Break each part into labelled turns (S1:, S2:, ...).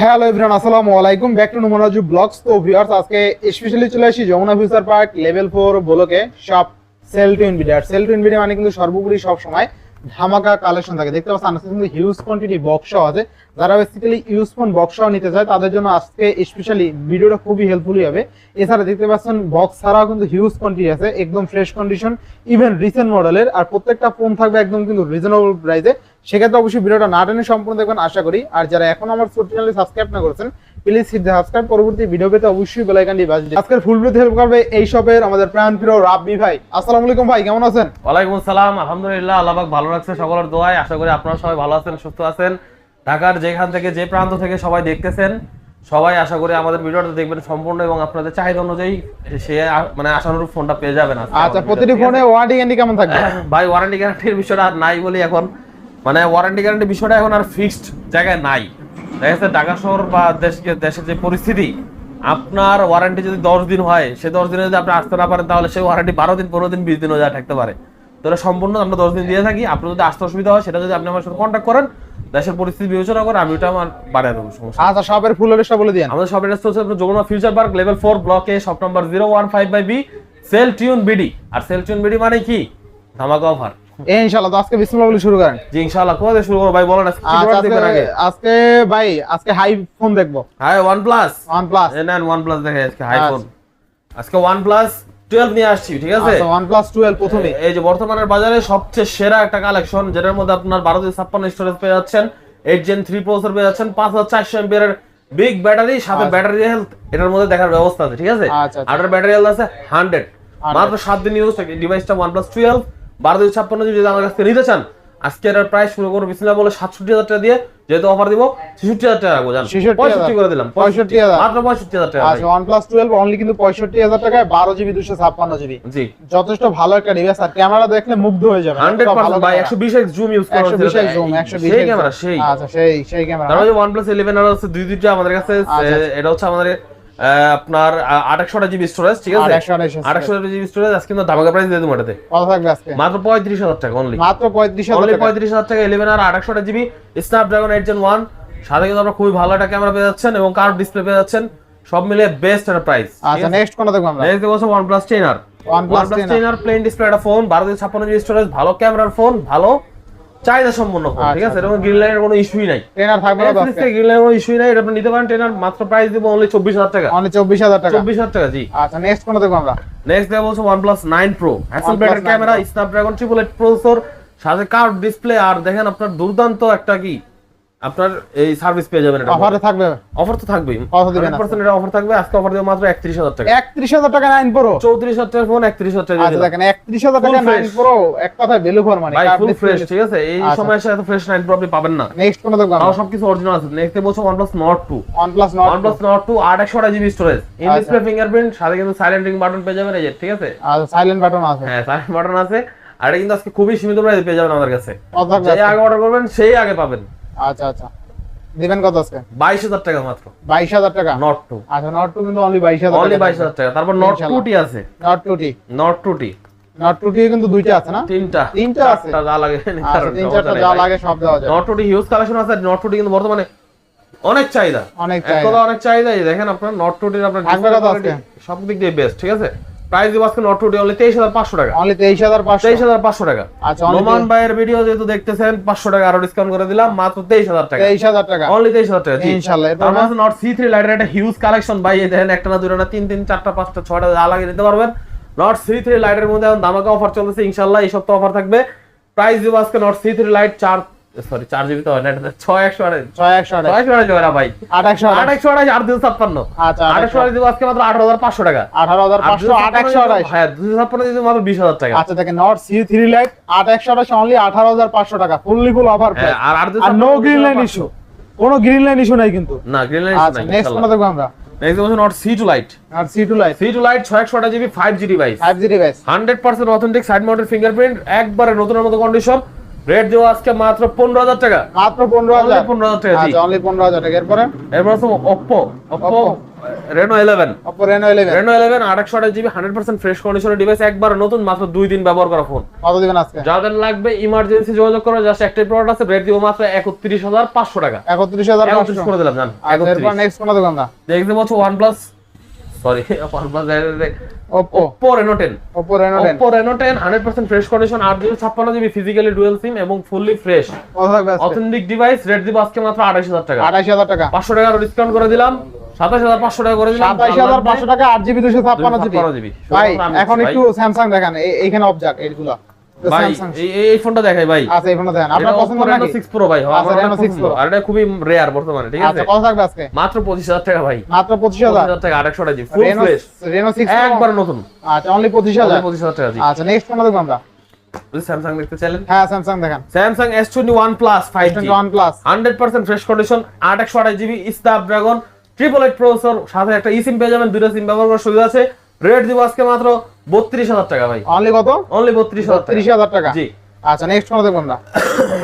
S1: Hello everyone আসসালামু আলাইকুম। Back to নুমানাজু ব্লগস তো ভিউয়ার্স আজকে স্পেশালি চলে আসি Jamuna future park level four ব্লকে সব সেল টু ইনভিডিয়ার সেল টু ইনভিডিয়া মানে কিন্তু সর্বোপরি সব সময় ধামাকা কালেকশন থাকে। দেখতে পাচ্ছেন আজকে কিন্তু হিউজ কোয়ান্টিটি বক্সও আছে। যারা বেসিক্যালি ইউজ ফোন বক্সও নিতে চায়, তাদের জন্য আজকে স্পেশালি ভিডিওটা খুবই হেল্পফুলই হবে। এছাড়া দেখতে পাচ্ছেন বক্স ছাড়াও কিন্তু হিউজ কোয়ান্টিটি আছে, একদম ফ্রেশ কন্ডিশন ইভেন রিসেন্ট মডেলের আর প্রত্যেকটা ফোন থাকবে একদম কিন্তু রিজনেবল প্রাইসে সেক্ষেত্রে অবশ্যই ভিডিওটা না টেনে সম্পূর্ণ দেখবেন আশা করি। আর যারা এখন আমার ফুড চ্যানেলে সাবস্ক্রাইব না করেছেন প্লিজ সাবস্ক্রাইব পরবর্তী ভিডিও পেতে অবশ্যই বেল আইকনটি বাজিয়ে আজকের ফুল ভিডিও হেল্প করবে এই শপের আমাদের প্রাণ প্রিয় রাব্বি ভাই। আসসালামু আলাইকুম ভাই কেমন আছেন?
S2: ওয়ালাইকুম আসসালাম আলহামদুলিল্লাহ আল্লাহ পাক ভালো রাখছে সকলের দোয়ায়। আশা করি আপনারা সবাই ভালো আছেন সুস্থ আছেন। ঢাকার যেখান থেকে যে প্রান্ত থেকে সবাই দেখতেছেন সবাই আশা করি আমাদের ভিডিওটা দেখবেন সম্পূর্ণ এবং আপনাদের চাহিদা অনুযায়ী সে মানে আশানুরূপ ফোনটা পেয়ে যাবেন
S1: আচ্ছা প্রতিটি ফোনে ওয়ারেন্টি গ্যারান্টি কেমন থাকবে?
S2: ভাই ওয়ারেন্টি গ্যারান্টির বিষয়টা আর নাই বলি এখন মানে ওয়ারেন্টি গ্যারান্টির বিষয়টা এখন আর ফিক্সড জায়গায় নাই। দেখা যাচ্ছে ঢাকা শহর বা দেশকে দেশের যে পরিস্থিতি আপনার ওয়ারেন্টি যদি দশ দিন হয় সে দশ দিনে যদি আপনি আসতে না পারেন তাহলে সেই ওয়ারেন্টি বারো দিন পনেরো দিন বিশ দিনও যা থাকতে পারে। তাহলে সম্পূর্ণ আমরা দশ দিন দিয়ে থাকি। আপনার যদি আসতে অসুবিধা হয় সেটা যদি আপনি আমার সাথে কন্ট্যাক্ট করেন দেশের পরিস্থিতি বিবেচনা করে আমি ওটা আমার বাড়িয়ে দেবো সমস্যা
S1: আচ্ছা শপের ফুল অ্যাড্রেসটা বলে দিন
S2: আমাদের শপের অ্যাড্রেস হচ্ছে Jamuna future park level four ব্লকে shop number zero one five by B cell tune BD R cell tune BD মানে কি? ধামাকা অফার
S1: এই ইনশাআল্লাহ তো আজকে বিসমিল্লাহ বলে শুরু করেন।
S2: জি ইনশাআল্লাহ কোথা থেকে শুরু করব ভাই? বলেন আজকে কি
S1: আচ্ছা
S2: দেখবেন আগে?
S1: আজকে ভাই আজকে হাই ফোন দেখব।
S2: হাই দেখে আজকে হাই
S1: আচ্ছা।
S2: ফোন আজকে নিয়ে আসছি ঠিক আছে?
S1: আচ্ছা প্রথমে।
S2: এই যে বর্তমানের বাজারে সবচেয়ে সেরা একটা কালেকশন যেটার মধ্যে আপনার বারো দুই ছাপ্পান্ন স্টোরেজ পেয়ে যাচ্ছেন এইট জেন থ্রি প্রসেসর পেয়ে যাচ্ছেন পাঁচ হাজার চারশো এমপিয়ার বিগ ব্যাটারি সাথে। ব্যাটারি হেলথ এটার মধ্যে দেখার ব্যবস্থা আছে ঠিক আছে। আটার ব্যাটারি হেলথ আছে হান্ড্রেড মাত্র সাত দিন ইউজ ডিভাইসটা ওয়ান প্লাস টুয়েলভ বারো দুই ছাপ্পান্ন যদি আমার কাছ থেকে নিতে চান আজকে এটার প্রাইস শুরু করব বিসমিল্লাহ বলে সাতষট্টি হাজার টাকা দিয়ে যেহেতু অফার দিব ছেষট্টি হাজার টাকা রাখব জান পঁয়ষট্টি করে দিলাম
S1: 65,000
S2: মাত্র পঁয়ষট্টি হাজার টাকা
S1: আচ্ছা ওয়ান প্লাস টুয়েলভ অনলি কিন্তু পঁয়ষট্টি হাজার টাকায় বারো জিবি দুশো ছাপ্পান্ন জিবি
S2: জি।
S1: যথেষ্ট ভালো একটা ডিভাইস আর ক্যামেরা দেখলে মুগ্ধ হয়ে যাবে।
S2: হান্ড্রেড পার্সেন্ট ভাই একশো বিশ এক্স জুম ইউজ করা
S1: একশো বিশ
S2: হচ্ছে।
S1: জুম একশো বিশ
S2: সেই ক্যামেরা সেই।
S1: আচ্ছা সেই সেই ক্যামেরা
S2: ওয়ান প্লাস ইলেভেন আর হচ্ছে দুই দুইটা আমাদের কাছে
S1: আচ্ছা,
S2: এটা হচ্ছে আমাদের আপনার আঠাশশো জিবি স্টোরেজ ঠিক আছে?
S1: আঠাশশো আঠাশশো
S2: আঠাশশো। জিবি স্টোরেজ আজকে কিন্তু ধামাকা প্রাইস দিয়ে দেবো এটাতে। মাত্র পঁয়ত্রিশ হাজার টাকা অনলি
S1: মাত্র পঁয়ত্রিশ হাজার
S2: পঁয়ত্রিশ হাজার টাকা ইলেভেন আর আঠাশশো GB Snapdragon eight gen one সাথে কিন্তু আপনার খুবই ভালো একটা ক্যামেরা পেয়ে যাচ্ছেন এবং কার্ভ ডিসপ্লে পেয়ে যাচ্ছেন। সব মিলে বেস্ট একটা প্রাইস
S1: আচ্ছা নেক্সট কোনটা দেখব আমরা?
S2: নেক্সট দেখব
S1: OnePlus
S2: প্লাস
S1: 10R
S2: টেন আর প্লেন ডিসপ্লে একটা ফোন বারো দুই ছাপ্পান্ন জিবি স্টোরেজ ভালো ক্যামেরার ফোন ভালো। চাহিদা সম্পন্ন ফোন ঠিক
S1: আচ্ছা,
S2: আছে এরকম গ্রিন লাইনের কোনো ইস্যুই নাই।
S1: ট্রেনার থাকবে না তো
S2: গ্রিন লাইনের কোনো ইস্যুই নাই। এটা আপনি নিতে পারেন ট্রেনার মাত্র প্রাইস দিব অনলি চব্বিশ হাজার টাকা।
S1: অনলি চব্বিশ হাজার টাকা।
S2: চব্বিশ হাজার টাকা জি।
S1: আচ্ছা নেক্সট কোন দেখব আমরা?
S2: নেক্সট দেখব হচ্ছে
S1: OnePlus
S2: nine
S1: pro
S2: Hasselblad
S1: camera.
S2: Snapdragon triple eight processor সাথে কার্ভ ডিসপ্লে আর দেখেন আপনার দুর্দান্ত একটা কি? আপনার এই সার্ভিস পেয়ে যাবেন এটা
S1: অফারে থাকবে।
S2: অফার তো থাকবেই।
S1: কত দিবেন
S2: 100% এটা অফার থাকবে আজকে অফার দেবো মাত্র একত্রিশ হাজার টাকা।
S1: একত্রিশ হাজার টাকা নাইন প্রো
S2: চৌত্রিশ হাজার টাকার ফোন একত্রিশ হাজার টাকা
S1: আচ্ছা দেখেন একত্রিশ হাজার টাকা
S2: Full
S1: নাইন প্রো এক কথায় ভ্যালু ফর মানে
S2: ভাই ফুল ফ্রেশ ঠিক আছে? এই
S1: আচ্ছা।
S2: সময় এসে এত ফ্রেশ নাইন প্রো আপনি পাবেন না।
S1: নেক্সট কোনটা দেখব
S2: তাও সবকিছু অরিজিনাল আছে। নেক্সট বলছো OnePlus Nord 2
S1: OnePlus Nord
S2: OnePlus Nord 2 আট একশো GB storage
S1: in.
S2: Display fingerprint সাথে কিন্তু সাইলেন্ট রিং বাটন পেয়ে যাবেন এই যে ঠিক আছে?
S1: আচ্ছা সাইলেন্ট বাটন আছে।
S2: হ্যাঁ সাইলেন্ট বাটন আছে। আর এটা কিন্তু আজকে খুবই সীমিত প্রাইসে পেয়ে যাবেন আমাদের কাছে। যে আগে অর্ডার করবেন সেই আগে পাবেন।
S1: আচ্ছা আচ্ছা। দিবেন কত আজকে?
S2: বাইশ হাজার টাকা মাত্র।
S1: বাইশ হাজার টাকা?
S2: নট টু
S1: আচ্ছা নট টু কিন্তু অনলি বাইশ হাজার
S2: অনলি বাইশ হাজার টাকা। তারপর নট টু টি আছে।
S1: Nord two T.
S2: Nord two T.
S1: Nord two T কিন্তু দুইটা আছে না?
S2: তিনটা।
S1: তিনটা আছে?
S2: যা লাগে
S1: আচ্ছা তিন চারটা যা লাগে সব দেওয়া যায়
S2: Nord two T huge collection আছে নট টু টি কিন্তু বর্তমানে অনেক চাহিদা।
S1: অনেক চাহিদা।
S2: অনেক চাহিদা দেখেন আপনার নট টু টির আপনার সব দিক দিয়ে বেস্ট ঠিক আছে? প্রাইস দিব আজকে অনলি তেইশ হাজার পাঁচশো টাকা।
S1: অনলি তেইশ হাজার পাঁচশো।
S2: তেইশ হাজার পাঁচশো টাকা।
S1: আচ্ছা
S2: নোমান ভাইয়ের ভিডিও যেহেতু দেখতেছেন পাঁচশো টাকা আরও ডিসকাউন্ট করে দিলাম মাত্র তেইশ হাজার টাকা।
S1: তেইশ হাজার টাকা।
S2: অনলি তেইশ হাজার টাকা জি।
S1: ইনশাআল্লাহ, এরপর
S2: নট সি থ্রি লাইটের একটা হিউজ কালেকশন ভাই এই দেখেন একটা না দুটো না তিন তিন চারটা পাঁচটা ছয়টা যা লাগে নিতে পারবেন। নট সি থ্রি লাইটের মধ্যে এখন দামাকা অফার চলতেছে ইনশাল্লাহ এই সপ্তাহ অফার থাকবে। প্রাইস দিব আজকে নট সি থ্রি লাইট চার সরি চার জিবি তো হয় না এটা ছয় একশো আড়াই
S1: ছয় একশো আঠাশ
S2: ছয় একশো আড়াই জোড়া ভাই।
S1: আট একশো
S2: আট একশো আড়াই আট দুশো ছাপ্পান্ন।
S1: আচ্ছা
S2: আট একশো আড়াই দিব আজকে মাত্র আঠারো হাজার পাঁচশো টাকা।
S1: আঠারো হাজার পাঁচশো
S2: হ্যাঁ দুশো ছাপ্পান্ন দিব মাত্র বিশ হাজার টাকা।
S1: আচ্ছা দেখেন নট সি থ্রি লাইট আট একশো অনলি আঠারো হাজার পাঁচশো টাকা ফুললি ফুল অফার
S2: আর
S1: আর নো গ্রিন লাইন ইস্যু কোনো গ্রিন লাইন ইস্যু নাই কিন্তু।
S2: না গ্রিন লাইন
S1: আচ্ছা নেক্সট কোনটা দেখব আমরা।
S2: Next Nord C two lite
S1: আর
S2: C two lite C
S1: two lite GB
S2: device device authentic side mounted fingerprint একবারে নতুনের মতো কন্ডিশন রেট দেওয়া আজকে মাত্র পনেরো হাজার টাকা।
S1: মাত্র পনেরো হাজার।
S2: পনেরো হাজার টাকা
S1: আচ্ছা অনলি পনেরো হাজার টাকা। এরপরে?
S2: এরপর আছে Oppo Oppo
S1: Oppo।
S2: Reno eleven
S1: Oppo Reno eleven
S2: Reno eleven আটশো আঠাশ জিবি হান্ড্রেড পার্সেন্ট ফ্রেশ কন্ডিশনের ডিভাইস একবার নতুন মাত্র দুই দিন ব্যবহার করা ফোন
S1: কত দিবেন আজকে?
S2: যাদের লাগবে ইমার্জেন্সি যোগাযোগ করে জাস্ট একটাই প্রোডাক্ট আছে রেট দিব মাত্র একত্রিশ হাজার পাঁচশো টাকা।
S1: একত্রিশ হাজার
S2: করে দিলাম জান
S1: এরপর
S2: একত্রিশ।
S1: নেক্সট কোনটা দেখব আমরা
S2: দেখতে পাচ্ছ OnePlus
S1: sorry
S2: Oppo Reno ten
S1: Oppo Reno ten
S2: Oppo Reno ten hundred percent fresh condition আট জিবি ছাপ্পান্ন জিবি ফিজিক্যালি ডুয়েল সিম এবং
S1: fully fresh
S2: authentic device rate দিব আজকে মাত্র আড়াইশ হাজার টাকা।
S1: আঠাশ হাজার টাকা।
S2: পাঁচশো টাকা ডিসকাউন্ট করে দিলাম। সাতাশ হাজার পাঁচশো টাকা করে দিলাম।
S1: সাতাশ হাজার পাঁচশো টাকা আট জিবি দুশো ছাপ্পান্ন জিবি ভাই এখন একটু স্যামসাং দেখান এইখানে অবজাক্ট এইগুলো
S2: ভাই এই- ফোনটা দেখাই ভাই।
S1: আচ্ছা এই ফোনটা দেখেন। আপনার পছন্দ
S2: Oppo Reno 6 Pro ভাই
S1: আচ্ছা,
S2: আমার
S1: Reno 6
S2: পছন্দ।
S1: Pro।
S2: আর এটা খুবই রেয়ার বর্তমানে ঠিক আছে?
S1: আচ্ছা কত থাকবে আজকে?
S2: মাত্র পঁচিশ হাজার টাকা ভাই।
S1: মাত্র পঁচিশ
S2: পঁচিশ
S1: হাজার
S2: হাজার টাকা আরেকশো টাকা full
S1: Reno
S2: fresh
S1: Reno six
S2: একবার নতুন।
S1: আচ্ছা অনলি পঁচিশ হাজার?
S2: পঁচিশ হাজার টাকা জি
S1: আচ্ছা নেক্সট দেখব আমরা।
S2: স্যামসাং দেখতে চাইলেন?
S1: হ্যাঁ স্যামসাং দেখান।
S2: Samsung fresh condition GB triple eight processor সাথে একটা ই সিম পেয়ে যাবেন দুটো সিম ব্যবহার করার সুবিধা আছে। রেট দিব আজকে মাত্র বত্রিশ হাজার টাকা ভাই।
S1: অনলি কত?
S2: অনলি বত্রিশ হাজার
S1: ত্রিশ
S2: টাকা
S1: হাজার টাকা।
S2: জি।
S1: আচ্ছা নেক্সট কোনটা দেখব আমরা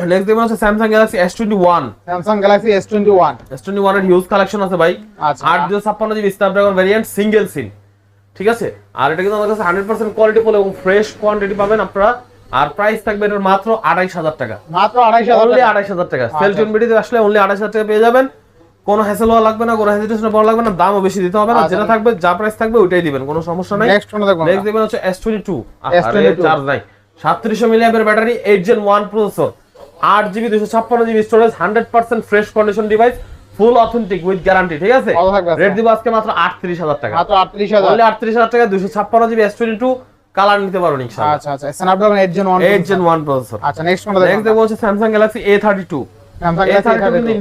S2: নেক্সট দেখবেন হচ্ছে Samsung Galaxy S twenty one
S1: Samsung Galaxy S twenty one
S2: S twenty ওয়ানের হিউজ কালেকশন আছে ভাই।
S1: আচ্ছা।
S2: আট দুশো ছাপ্পান্ন GB Snapdragon variant single SIM ঠিক আছে? আর এটা কিন্তু আমাদের কাছে হান্ড্রেড পার্সেন্ট কোয়ালিটি ফুল এবং ফ্রেশ কোয়ান্টিটি পাবেন আপনারা। আর প্রাইস থাকবে এর মাত্র আড়াইশ হাজার টাকা।
S1: মাত্র আড়াইশ হাজার
S2: অনলি
S1: টাকা।
S2: আড়াইশ হাজার টাকা।
S1: আচ্ছা।
S2: সেলটন বিডিতে আসলে অনলি আড়াইশ হাজার টাকা পেয়ে যাবেন। কোনো হ্যাসেল হওয়া লাগবে না কোনো হেজিটেশন বড় লাগবে না দামও বেশি দিতে হবে না যেটা থাকবে যা প্রাইস থাকবে ওইটাই দিবেন কোনো সমস্যা নাই।
S1: নেক্সট কোনটা দেখবেন
S2: নেক্সট দিবেন হচ্ছে S22 আর
S1: এর
S2: চার্জ নাই। 3700 milliampere battery 8 gen 1 processor 8 GB 256 GB storage 100% fresh condition device full authentic with guarantee ঠিক আছে? রেট দিব আজকে মাত্র 38000 টাকা।
S1: মাত্র
S2: 38000 ওনলি 38000 টাকা 256 জিবি S22 কালার নিতে পারো ইনশাআল্লাহ।
S1: আচ্ছা আচ্ছা। স্ন্যাপড্রাগন 8 জেন 1
S2: 8 Gen 1 প্রসেসর
S1: আচ্ছা নেক্সট কোনটা দেখবেন
S2: নেক্সট
S1: দেখব
S2: হচ্ছে
S1: Samsung
S2: Galaxy A32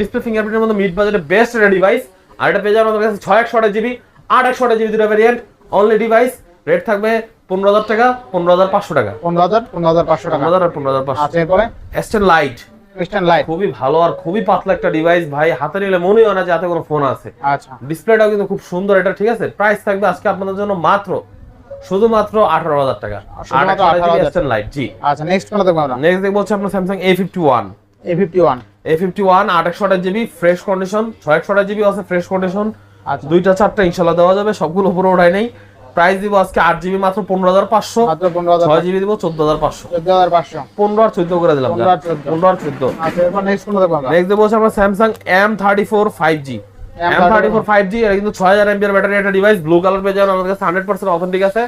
S2: ডিসপ্লে ফিঙ্গারপ্রিন্টের মধ্যে মিড বাজেটে বেস্ট একটা ডিভাইস আর এটা পেয়ে যাবেন আমাদের কাছে ছয় একশো জিবি আট একশো জিবি দুটো ভ্যারিয়েন্ট অনলি ডিভাইস রেট থাকবে পনেরো হাজার টাকা পনেরো হাজার পাঁচশো টাকা।
S1: পনেরো হাজার পনেরো হাজার পাঁচশো টাকা।
S2: পনেরো হাজার পনেরো হাজার পাঁচশো।
S1: আচ্ছা এরপরে?
S2: এস্টেন লাইট
S1: লাইট
S2: খুবই ভালো আর খুবই পাতলা একটা ডিভাইস ভাই হাতে নিলে মনেই হয় না যে হাতে কোনো ফোন আছে।
S1: আচ্ছা।
S2: ডিসপ্লেটাও কিন্তু খুব সুন্দর এটা ঠিক আছে? প্রাইস থাকবে আজকে আপনাদের জন্য মাত্র শুধুমাত্র আঠারো হাজার টাকা।
S1: শুধুমাত্র 18,000
S2: লাইট জি।
S1: আচ্ছা নেক্সট কোনটা দেখব আমরা?
S2: নেক্সট দেখব হচ্ছে আপনার Samsung A fifty one
S1: A fifty one
S2: A fifty one আট একশো জিবি ফ্রেশ কন্ডিশন ছয় একশো জিবি আছে ফ্রেশ কন্ডিশন
S1: আচ্ছা।
S2: দুইটা চারটা ইনশাল্লাহ দেওয়া যাবে সবগুলো উপরে ওঠাই নেই। প্রাইস দিব আজকে আট জিবি মাত্র পনেরো হাজার পাঁচশো।
S1: মাত্র পনেরো হাজার
S2: ছয় জিবি দিব চোদ্দ হাজার পাঁচশো। পনেরো আর চোদ্দ করে দিলাম
S1: 15 আর 14
S2: পনেরো আর চোদ্দ।
S1: আচ্ছা নেক্সট
S2: নেক্সট দেবো হচ্ছে আমরা Samsung M thirty four five G M thirty four five G কিন্তু ছয় হাজার এমপিআর ব্যাটারি একটা ডিভাইস ব্লু কালার পেয়ে যাবেন। আমাদের কাছে হান্ড্রেড পার্সেন্ট অথেন্টিক আছে।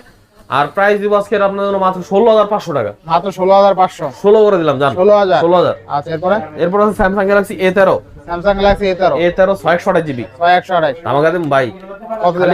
S2: আর প্রাইস দিব আজকে আপনার জন্য মাত্র ষোলো হাজার পাঁচশো টাকা।
S1: মাত্র ষোলো হাজার পাঁচশো।
S2: ষোলো করে দিলাম জান।
S1: ষোলো হাজার।
S2: ষোলো হাজার।
S1: আচ্ছা এরপরে?
S2: এরপর আছে স্যামসাং গ্যালাক্সি এ তেরো।
S1: স্যামসাং গ্যালাক্সি এ তেরো।
S2: এ তেরো ছয় একশো আঠাশ জিবি
S1: ছয় একশো আঠাশ।
S2: ভাই?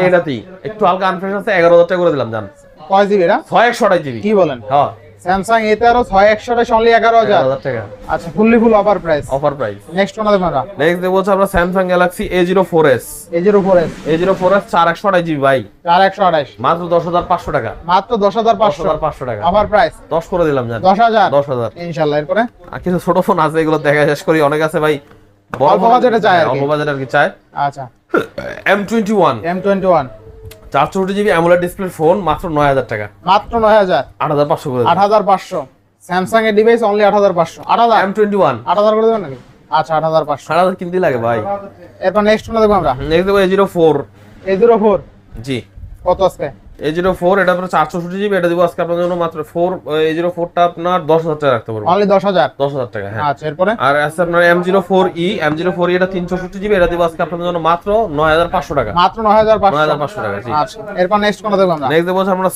S2: এটাতেই। একটু হালকা আনফ্রেশ আছে এগারো হাজার টাকা করে দিলাম জান।
S1: কয় জিবি
S2: ছয় একশো আঠাশ জিবি
S1: কি বলেন?
S2: হ্যাঁ।
S1: স্যামসাং এ তেরো ছয় একশো অনলি এগারো হাজার
S2: টাকা।
S1: আচ্ছা fully full offer price
S2: offer price
S1: next কোনটা দেখব আমরা।
S2: নেক্সট দেখব আমরা Samsung Galaxy A zero four S
S1: A zero four S
S2: A zero four S চার একশো আঠাশ জিবি ভাই।
S1: চার একশো আঠাশ
S2: মাত্র দশ হাজার পাঁচশো টাকা।
S1: মাত্র দশ হাজার পাঁচশো।
S2: হাজার পাঁচশো টাকা।
S1: অফার প্রাইস
S2: দশ করে দিলাম জান।
S1: দশ হাজার।
S2: দশ হাজার।
S1: ইনশাল্লাহ এরপরে?
S2: আর কিছু ছোট ফোন আছে এগুলো দেখা শেষ করি। অনেক আছে ভাই।
S1: অল্প বাজেটে চায় আর।
S2: অল্প বাজেট আর কি চায়
S1: আচ্ছা।
S2: M twenty one.
S1: M twenty one.
S2: চারশোটি GB AMOLED display phone মাত্র নয় হাজার টাকা।
S1: মাত্র নয় হাজার।
S2: আট হাজার পাঁচশো করে
S1: আট হাজার পাঁচশো। স্যামসাং এর ডিভাইস অনলি আট হাজার পাঁচশো। আট হাজার।
S2: এম টোয়েন্টি ওয়ান
S1: আট হাজার করে দেবেন নাকি? আচ্ছা আট হাজার পাঁচশো।
S2: আট হাজার কিনতে লাগে ভাই।
S1: এরপর নেক্সট ফোন দেখব আমরা।
S2: নেক্সট দেখব A zero four
S1: A zero four
S2: G.
S1: কত আজকে
S2: এ জিরো ফোর এটা আপনার চারশো জিবি এটা দিব আজকে আপনার জন্য মাত্র ফোর এ জিরো ফোরটা আপনার দশ হাজার টাকা রাখতে পারব।
S1: অনলি দশ হাজার?
S2: দশ হাজার টাকা হ্যাঁ।
S1: আচ্ছা এরপরে?
S2: আর আছে আপনার M zero four E M zero four এটা তিনশো জিবি এটা দিব আজকে আপনার জন্য মাত্র নয় হাজার পাঁচশো টাকা।
S1: মাত্র নয় হাজার
S2: নয় হাজার
S1: পাঁচশো
S2: টাকা
S1: আচ্ছা এরপর নেক্সট কোনটা দেখব আমরা?
S2: নেক্সট দেখব আমরা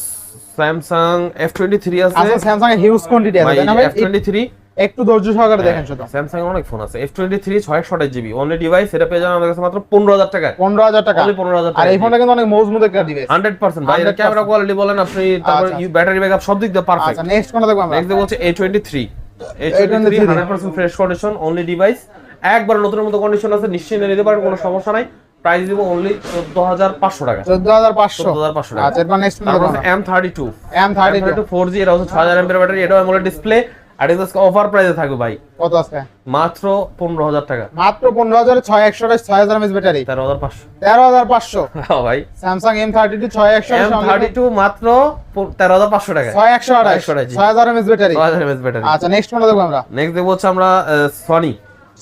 S2: স্যামসাং এফ টোয়েন্টি থ্রি আছে।
S1: আচ্ছা স্যামসাং এর হিউজ কোয়ান্টিটি আছে
S2: এফ টোয়েন্টি থ্রি
S1: একটু ধৈর্য সহকারে দেখেন শুধু।
S2: স্যামসাং অনেক ফোন আছে। এফ টোয়েন্টি থ্রি ছয় একশো জিবি অনলি ডিভাইস এটা পেয়ে যাবেন আমাদের কাছে মাত্র পনেরো হাজার টাকা
S1: পনেরো হাজার টাকা।
S2: অনলি পনেরো হাজার
S1: আর
S2: টাকা
S1: এই ফোনটা কিন্তু অনেক মজবুত একটা ডিভাইস
S2: হান্ড্রেড পার্সেন্ট ভাই
S1: 100%
S2: ক্যামেরা কোয়ালিটি বলেন আপনি তারপর। ব্যাটারি ব্যাকআপ সব দিক দিয়ে পারফেক্ট
S1: আচ্ছা নেক্সট কোনটা দেখব আমরা?
S2: নেক্সট দেখব হচ্ছে A twenty three A twenty three
S1: A23
S2: hundred percent fresh condition only device একবার নতুনের মতো কন্ডিশন আছে নিশ্চয়ই নিতে পারেন কোনো সমস্যা নাই। প্রাইস দিব অনলি চোদ্দ হাজার পাঁচশো টাকা।
S1: চোদ্দ হাজার পাঁচশো।
S2: চোদ্দ হাজার পাঁচশো টাকা।
S1: আচ্ছা এরপর নেক্সট কোনটা দেখব আমরা?
S2: M thirty two
S1: M thirty
S2: thirty two four G এটা হচ্ছে ছয় হাজার এমপের ব্যাটারি এটাও অ্যামোলেড ডিসপ্লে আর এটা অফার প্রাইসে থাকবে ভাই।
S1: কত আছে?
S2: মাত্র পনেরো হাজার টাকা।
S1: মাত্র পনেরো হাজার ছয় একশো আঠাশ ছয় হাজার এমএস ব্যাটারি।
S2: তেরো হাজার পাঁচশো।
S1: তেরো হাজার পাঁচশো।
S2: হ্যাঁ ভাই।
S1: একশো
S2: এম থার্টি টু মাত্র প- তেরো হাজার পাঁচশো টাকা
S1: ছয় একশো আঠাশ
S2: 128 জি।
S1: ছয় হাজার এমএস ব্যাটারি।
S2: ছয় হাজার এমএস ব্যাটারি।
S1: আচ্ছা নেক্সট কোনটা দেখব আমরা।
S2: নেক্সট দেখব হচ্ছে আমরা Sony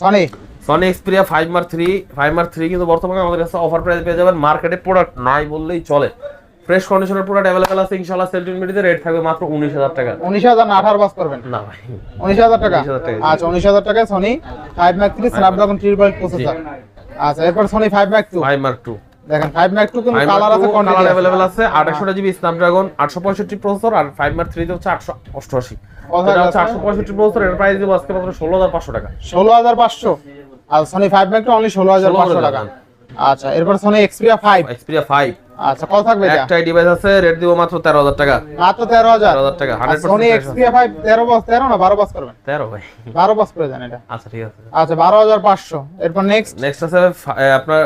S1: Sony
S2: Sony Xperia five mark three five mark three কিন্তু বর্তমানে আমাদের কাছে অফার প্রাইস পেয়ে যাবেন। মার্কেটে প্রোডাক্ট নাই বললেই চলে। ফ্রেশ কন্ডিশনের প্রোডাক্ট অ্যাভেলেবেল আছে ইনশাআল্লাহ সেলটিন মিডিতে রেট থাকবে মাত্র উনিশ হাজার টাকা।
S1: উনিশ হাজার না আঠারো পাস করবেন।
S2: না ভাই।
S1: উনিশ হাজার টাকা?
S2: 19,000 টাকা।
S1: আচ্ছা উনিশ হাজার টাকা Sony five mark three Snapdragon triple processor আচ্ছা এরপর Sony five mark two
S2: five mark two
S1: দেখেন ফাইভ ম্যাক টু কিন্তু কালার আছে
S2: কালার অ্যাভেলেবেল আছে। আঠাশশো জিবি স্ন্যাপড্রাগন আটশো পঁয়ষট্টি প্রসেসর আর ফাইভ মার্ক থ্রিতে হচ্ছে আটশো অষ্টআশি।
S1: কোথায়
S2: এটা হচ্ছে
S1: আছে?
S2: আটশো পঁয়ষট্টি প্রসেসর এর প্রাইস দিব আজকে মাত্র ষোলো হাজার পাঁচশো টাকা।
S1: ষোলো হাজার পাঁচশো। আর Sony five mark two only ষোলো হাজার পাঁচশো
S2: 16,000
S1: টাকা। আচ্ছা এরপর Sony Xperia five
S2: Xperia five
S1: আচ্ছা কত থাকবে এটা?
S2: একটাই ডিভাইস আছে রেট দিব মাত্র তেরো হাজার টাকা।
S1: মাত্র তেরো হাজার?
S2: তেরো হাজার টাকা hundred
S1: Sony
S2: percent
S1: Xperia five তেরো বাস তেরো না বারো বাস করবেন।
S2: তেরো ভাই।
S1: বারো বাস করে দেন এটা।
S2: আচ্ছা ঠিক আছে।
S1: আচ্ছা বারো হাজার পাঁচশো। এরপর নেক্সট
S2: নেক্সট আছে আপনার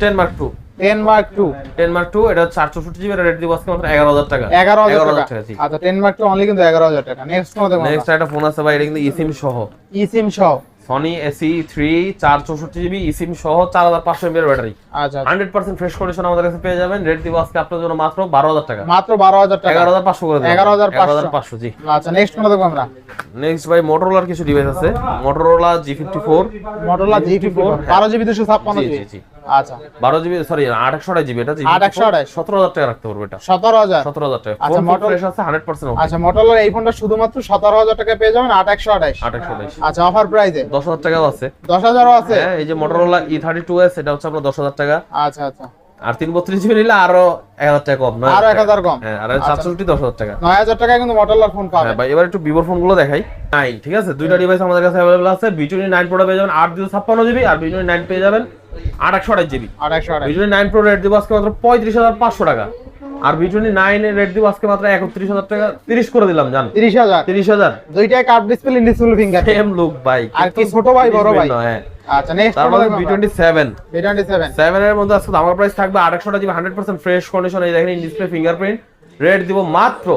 S2: ten mark two
S1: ten mark two
S2: ten mark two এটা চার চৌষট্টি জিবি রেট দিব আজকে মাত্র এগারো হাজার টাকা।
S1: এগারো হাজার
S2: এগারো
S1: টাকা। আচ্ছা মার্ক টু অনলি কিন্তু এগারো হাজার টাকা। নেক্সট কোন দেখব
S2: নেক্সট একটা ফোন আছে ভাই এটা কিন্তু সহ।
S1: সহ।
S2: সনি এসি থ্রি চার চৌষট্টি জিবি ইসিম সহ চার হাজার পাঁচশো এমবিআর ব্যাটারি
S1: আচ্ছা।
S2: হান্ড্রেড পার্সেন্ট ফ্রেশ কন্ডিশন আমাদের কাছে পেয়ে যাবেন। রেট দিব আজকে আপনার জন্য মাত্র বারো হাজার টাকা।
S1: মাত্র বারো হাজার টাকা।
S2: এগারো হাজার পাঁচশো করে দেবো।
S1: 11,500
S2: এগারো হাজার পাঁচশো জি।
S1: আচ্ছা নেক্সট কোন দেখব আমরা?
S2: নেক্সট ভাই মোটরোলার কিছু ডিভাইস আছে। Motorola G fifty four
S1: Motorola G fifty four বারো জিবি দুশো ছাপ্পান্ন
S2: জি, জি।
S1: আচ্ছা।
S2: বারো জিবি সরি আটশো আড়াই জিবি এটা জি
S1: আটশো আড়াই।
S2: সতেরো হাজার টাকা রাখতে পারব এটা
S1: সতেরো হাজার।
S2: সতেরো হাজার টাকা।
S1: আচ্ছা, মোটর-
S2: ফ্রেশ আছে হান্ড্রেড পার্সেন্ট
S1: আচ্ছা মোটরলার এই ফোনটা শুধুমাত্র সতেরো হাজার টাকা পেয়ে যাবেন আট একশো আঠাইশ
S2: আঠাশশো আঠাশ
S1: আচ্ছা অফার প্রাইসে
S2: দশ হাজার টাকাও আছে।
S1: দশ আছে?
S2: হ্যাঁ এই যে Motorola E thirty two S এটা হচ্ছে আপনার দশ হাজার টাকা।
S1: আচ্ছা আচ্ছা।
S2: আর তিন বত্রিশ জিবি নিলে আরও এক হাজার টাকা কম নয়
S1: আরও এক হাজার কম।
S2: হ্যাঁ আর সাতষট্টি দশ হাজার টাকা।
S1: নয় হাজার টাকায় কিন্তু ফোন পাবেন।
S2: হ্যাঁ ভাই এবার একটু ভিভোর ফোনগুলো দেখাই। নাইন ঠিক আছে? দুইটা ডিভাইস আমাদের কাছে অ্যাভেলেবল আছে। নাইন প্রোটা পেয়ে যাবেন আট দুশো ছাপ্পান্ন জিবি আর বি টোয়েন্টি নাইন পেয়ে যাবেন আট একশো আঠাশ জিবি। নাইন প্রো রেট দিব আজকে মাত্র পঁয়ত্রিশ হাজার পাঁচশো টাকা। আর নাইন এর রেট দিব আজকে মাত্র একত্রিশ হাজার টাকা। তিরিশ করে দিলাম জান।
S1: তিরিশ হাজার।
S2: তিরিশ হাজার।
S1: দুইটাই curved display display finger
S2: same look ভাই।
S1: আর কি ছোট ভাই, বড় ভাই?
S2: হ্যাঁ।
S1: আচ্ছা নেক্সট
S2: তারপরে এর মধ্যে আজকে প্রাইস থাকবে আঠাশশোটা GB hundred percent fresh condition এই দেখেন ডিসপ্লে ফিঙ্গারপ্রিন্ট রেট দিব মাত্র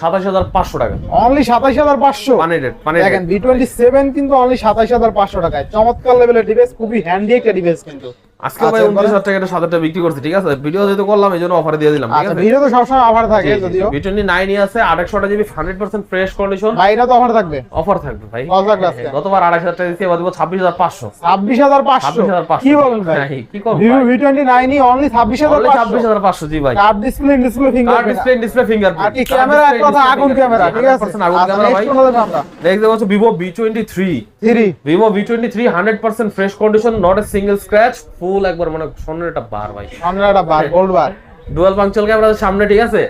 S2: সাতাশ হাজার পাঁচশো টাকা।
S1: অনলি সাতাশ হাজার পাঁচশো?
S2: রেট পানি
S1: দেখেন টোয়েন্টি সেভেন কিন্তু অনলি সাতাশ হাজার পাঁচশো টাকায়। চমৎকার লেভেলের ডিভাইস খুবই হ্যান্ডি একটা ডিভাইস কিন্তু।
S2: আজকে ভাই
S1: আচ্ছা,
S2: উনত্রিশ হাজার টাকা সাতটা বিক্রি করছে ঠিক আছে? ভিডিও যেহেতু করলাম এই জন্য অফারে দিয়ে দিলাম ঠিক
S1: আচ্ছা
S2: আছে?
S1: ভিডিও তো সবসময় অফার থাকে যদিও।
S2: বি টোয়েন্টি নাইনই আছে আঠাশশোটা GB hundred percent fresh condition
S1: ভাইরা তো অফার থাকবে।
S2: অফার থাকবে ভাই।
S1: কত থাকবে
S2: গতবার আড়াই হাজার টাকা দিচ্ছি এবার দিব ছাব্বিশ হাজার পাঁচশো।
S1: ছাব্বিশ হাজার পাঁচশো?
S2: ছাব্বিশ হাজার পাঁচশো।
S1: কি বলেন ভাই?
S2: কি করব
S1: ভিভো
S2: ভাই?
S1: ভি টোয়েন্টি নাইনই অনলি ছাব্বিশ হাজার
S2: Only
S1: পাঁচশো
S2: ছাব্বিশ হাজার পাঁচশো জি ভাই।
S1: Curved display display
S2: curved
S1: finger
S2: display display finger
S1: আর কি ক্যামেরা এক কথা আগুন ক্যামেরা ঠিক আছে?
S2: আগুন
S1: আচ্ছা,
S2: ক্যামেরা ভাই
S1: next কোনটা দেখব আমরা।
S2: নেক্সট হচ্ছে Vivo V twenty three
S1: three
S2: Vivo V twenty three hundred percent fresh condition not a single scratch full একবার মানে স্বর্ণের একটা বার ভাই।
S1: সামনে একটা bar gold bar.
S2: Dual punctual camera সামনে ঠিক আছে?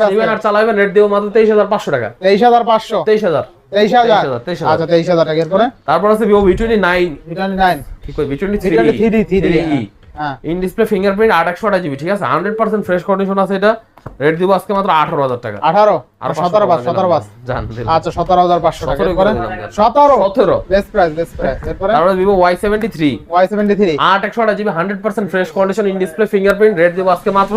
S1: সিভেন।
S2: ইভেন আর চালাবেন রেট দেবো মাত্র তেইশ হাজার পাঁচশো টাকা।
S1: তেইশ হাজার পাঁচশো।
S2: তেইশ হাজার।
S1: তেইশ হাজার।
S2: 23,000, 23,000
S1: আচ্ছা তেইশ হাজার টাকা
S2: তারপর আছে ভিভো ভি টোয়েন্টি নাইন ঠিক আছে
S1: V
S2: twenty
S1: three
S2: in display fingerprint আট একশো আটা জিবি ঠিক আছে? হান্ড্রেড পার্সেন্ট ফ্রেশ কন্ডিশন আছে এটা। রেট দিব আজকে মাত্র আঠারো হাজার টাকা।
S1: আঠারো?
S2: আর
S1: সতেরো বাস সতেরো
S2: জান
S1: আচ্ছা সতেরো হাজার পাঁচশো টাকা।
S2: 17
S1: এরপরে?
S2: করে দিলাম, যান।
S1: সতেরো?
S2: সতেরো।
S1: বেস্ট প্রাইস বেস্ট প্রাইস এরপরে?
S2: তারপরে Vivo Y seventy three
S1: Y seventy three
S2: আট একশো আটা GB hundred percent fresh condition in display fingerprint rate দিব আজকে মাত্র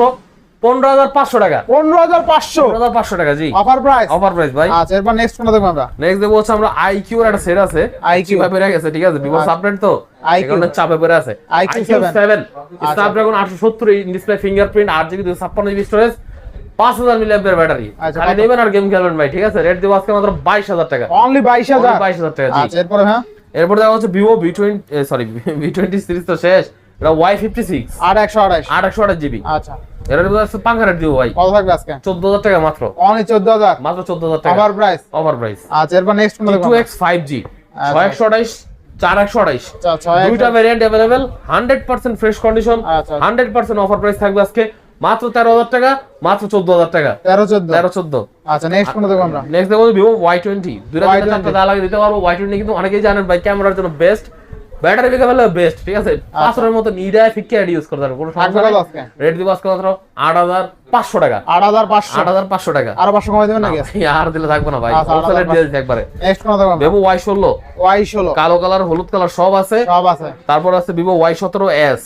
S2: পনেরো হাজার পাঁচশো টাকা।
S1: পনেরো হাজার পাঁচশো?
S2: হাজার পাঁচশো টাকা জি।
S1: অফার প্রাইস
S2: অফার প্রাইস ভাই।
S1: আচ্ছা এরপর নেক্সট কোনটা দেখব আমরা?
S2: নেক্সট দেবো হচ্ছে আমরা আইকিউ এর একটা সেট আছে।
S1: IQ
S2: ভাবে বেড়ে গেছে ঠিক আছে? ভিভো
S1: আচ্ছা।
S2: তো?
S1: IQ
S2: চাপে পড়ে আছে। আইকিউ
S1: 7
S2: স্ন্যাপড্রাগন আটশো সত্তর display fingerprint GB GB storage battery
S1: আচ্ছা,
S2: খালি নেবেন আর গেম খেলবেন ভাই ঠিক আছে? রেট দেবো আজকে মাত্র বাইশ হাজার টাকা।
S1: অনলি
S2: টাকা
S1: আচ্ছা এরপরে হ্যাঁ?
S2: এরপর দেখা হচ্ছে Vivo V twenty sorry V twenty series তো শেষ। এটা ওয়াই ফিফটি সিক্স
S1: একশো
S2: একশো আঠাশ জিবি
S1: আচ্ছা।
S2: এর পাঙ্খা রেট দিব ভাই।
S1: কত থাকবে আজকে?
S2: চোদ্দ হাজার টাকা মাত্র।
S1: অনলি চোদ্দ হাজার।
S2: মাত্র চোদ্দ হাজার টাকা।
S1: অফার প্রাইস
S2: অফার প্রাইস
S1: আচ্ছা এরপর নেক্সট কোনটা
S2: টু এক্স ফাইভ জি
S1: আচ্ছা।
S2: ছয় একশো আঠাইশ চার একশো আঠাইশ
S1: আচ্ছা,
S2: দুইটা variant available hundred percent fresh
S1: condition.
S2: Hundred percent offer price থাকবে আজকে। মাত্র তেরো হাজার টাকা মাত্র চোদ্দ হাজার টাকা।
S1: তেরো চোদ্দ।
S2: তেরো চোদ্দ।
S1: আচ্ছা নেক্সট কোনটা দেখব আমরা?
S2: নেক্সট দেখব ভিভো ওয়াই টোয়েন্টি দুইটা চারটা দিতে পারব। ওয়াই টোয়েন্টি কিন্তু অনেকেই জানেন ভাই ক্যামেরার জন্য বেস্ট ব্যাটারি ব্যাকআপ হলো বেস্ট ঠিক আছে? পাঁচশোর মতো নিডায় অ্যাড ইউজ করতে পারবে কোনো সমস্যা নেই।
S1: আজকে
S2: রেট দিব আজকে মাত্র আট হাজার। পাঁচশো টাকা।
S1: আট হাজার পাঁচশো।
S2: আট হাজার পাঁচশো টাকা।
S1: আরও পাঁচশো কমাই দেবেন নাকি?
S2: আর দিলে থাকব না ভাই।
S1: আচ্ছা,
S2: হোলসেলের একবারে। ভিভো ওয়াই ষোলো।
S1: ওয়াই ষোলো।
S2: কালো কালার হলুদ কালার সব আছে।
S1: সব আছে।
S2: তারপর আছে ভিভো ওয়াই সতেরো এস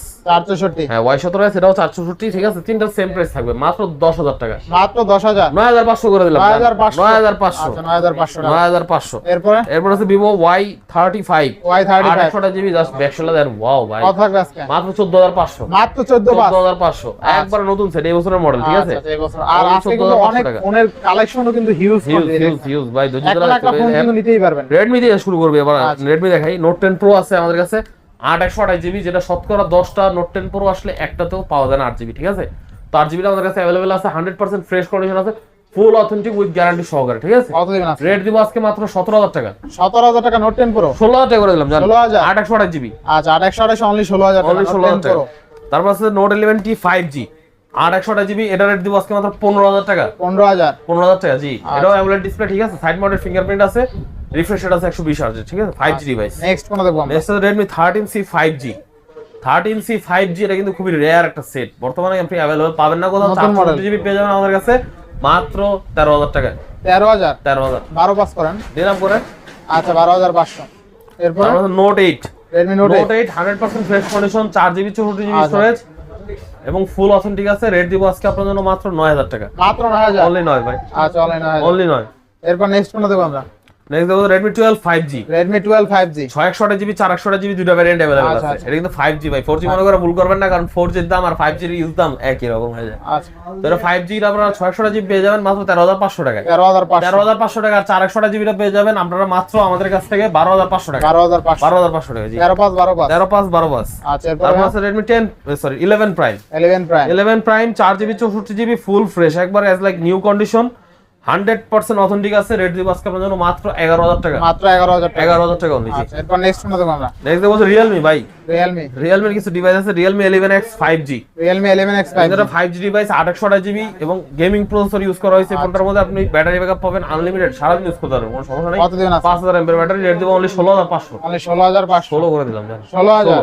S2: হ্যাঁ ওয়াই সতেরো এস এটাও চারশোষট্টি ঠিক আছে? তিনটা সেম প্রাইস থাকবে। মাত্র দশ হাজার টাকা।
S1: মাত্র দশ হাজার?
S2: নয় হাজার পাঁচশো করে দিলাম
S1: নয় হাজার পাঁচশো।
S2: নয় হাজার পাঁচশো।
S1: আচ্ছা নয় হাজার পাঁচশো
S2: নয় হাজার পাঁচশো।
S1: এরপরে?
S2: এরপর আছে Vivo Y thirty five
S1: Y thirty five
S2: আটশোটা GB just ব্যাকশোলা দেন। ওয়াও ভাই। মাত্র চোদ্দ হাজার পাঁচশো।
S1: মাত্র চোদ্দ
S2: হাজার পাঁচশো। একবার নতুন সেট এই বছরের মডেল ঠিক আছে?
S1: এই বছর। আর আজকে কিন্তু অনেক ফোনের কালেকশনও কিন্তু হিউজ
S2: হিউজ হিউজ হিউজ ভাই ধৈর্য
S1: একটা
S2: ধরে
S1: না একটা
S2: রাখতে
S1: ফোন কিন্তু নিতেই পারবেন।
S2: রেডমি দিয়ে শুরু করবে এবার। দেখাই। নোট টেন প্রো আছে আমাদের কাছে আট একশো আঠাশ জিবি যেটা শতকরা দশটা নোট টেন প্রো আসলে একটাতেও পাওয়া যায় না আট জিবি ঠিক আছে? তো আট জিবিটা আমাদের কাছে অ্যাভেলেবেল আছে হান্ড্রেড পার্সেন্ট ফ্রেশ কন্ডিশন আছে ফুল অথেন্টিক উইথ গ্যারান্টি সহকারে ঠিক আছে? রেট দিব আজকে মাত্র সতেরো হাজার টাকা।
S1: সতেরো হাজার টাকা নোট টেন প্রো
S2: ষোলো হাজার টাকা করে দিলাম জানেন
S1: 16,000
S2: আট একশো আঠাশ জিবি
S1: আচ্ছা আট একশো আঠাশ অনলি ষোলো হাজার
S2: অনলি ষোলো হাজার টাকা। তারপর আছে note eleven T five G আট একশো জিবি এটা রেট দিব আজকে মাত্র পনেরো হাজার টাকা।
S1: পনেরো হাজার।
S2: পনেরো হাজার টাকা জি।
S1: আচ্ছা।
S2: এটাও অ্যামোলেড ডিসপ্লে ঠিক আছে? সাইড মাউন্টেড ফিঙ্গারপ্রিন্ট আছে রিফ্রেশ রেট আছে একশো বিশ হাজার ঠিক আছে? ফাইভ জি ডিভাইস
S1: নেক্সট কোন দেখব
S2: next Redmi thirteen C five G thirteen C five G এটা কিন্তু খুবই রেয়ার একটা সেট বর্তমানে আপনি অ্যাভেলেবল পাবেন না কোথাও চারশো জিবি পেয়ে যাবেন আমাদের কাছে মাত্র তেরো হাজার টাকায়।
S1: তেরো হাজার?
S2: তেরো হাজার।
S1: বারো পাস করেন।
S2: দিলাম করে
S1: আচ্ছা বারো হাজার পাঁচশো। এরপরে?
S2: Note
S1: eight Redmi
S2: note eight hundred percent fresh condition চার জিবি চৌষট্টি জিবি
S1: আচ্ছা।
S2: স্টোরেজ এবং ফুল অথেন্টিক আছে রেট দিব আজকে আপনার জন্য মাত্র নয় হাজার টাকা।
S1: মাত্র নয় হাজার?
S2: অনলি নয় ভাই।
S1: আচ্ছা অনলি নয় হাজার।
S2: অনলি নয়।
S1: এরপর নেক্সট কোন দেব আমরা?
S2: নেক্সট দেখো রেডমি টুয়েলভ ফাইভ জি ছয় একশো জিবি চার একশো জিবি দুটা ভ্যারিয়েন্ট অ্যাভেলেবল আছে। এটা কিন্তু ফাইভ ভাই। ফোর মনে করে ভুল করবেন না কারণ ফোর জির দাম আর ফাইভ জির ইউজ দাম একই রকম হয়ে যায়।
S1: আচ্ছা।
S2: তো এটা ফাইভ আপনারা ছয় একশো পেয়ে যাবেন মাত্র টাকায়। টাকা আর পেয়ে আপনারা মাত্র আমাদের কাছ থেকে বারো হাজার পাঁচশো টাকা
S1: বারো হাজার পাঁচশো।
S2: বারো হাজার পাঁচশো টাকা জি।
S1: তেরো পাঁচ বারো পাঁচ।
S2: তেরো পাঁচ বারো পাঁচ।
S1: আচ্ছা
S2: তারপর আছে Redmi ten sorry eleven prime
S1: eleven prime
S2: eleven prime চার জিবি চৌষট্টি জিবি ফুল ফ্রেশ একবার as like new condition hundred percent authentic আছে রেট দিব আজকে আপনার জন্য মাত্র এগারো হাজার টাকা।
S1: মাত্র এগারো হাজার
S2: এগারো হাজার টাকা অনলি
S1: আচ্ছা এরপর নেক্সট কোন দেখব আমরা।
S2: নেক্সট দেখব রিয়েলমি ভাই।
S1: রিয়েলমি
S2: রিয়েলমির কিছু ডিভাইস আছে Realme eleven X five G
S1: Realme eleven X five
S2: যেটা ফাইভ জি ডিভাইস আটশো আঠাশ জিবি এবং গেমিং প্রসেসর ইউজ করা হয়েছে। ফোনটার মধ্যে আপনি ব্যাটারি ব্যাকআপ পাবেন আনলিমিটেড সারাদিন ইউজ করতে পারবেন কোনো সমস্যা নেই।
S1: কত দিবেন আজকে
S2: পাঁচ হাজার এমপের ব্যাটারি রেট দেবো অনলি ষোলো হাজার পাঁচশো।
S1: ষোলো হাজার পাঁচশো।
S2: ষোলো করে দিলাম
S1: ষোলো হাজার।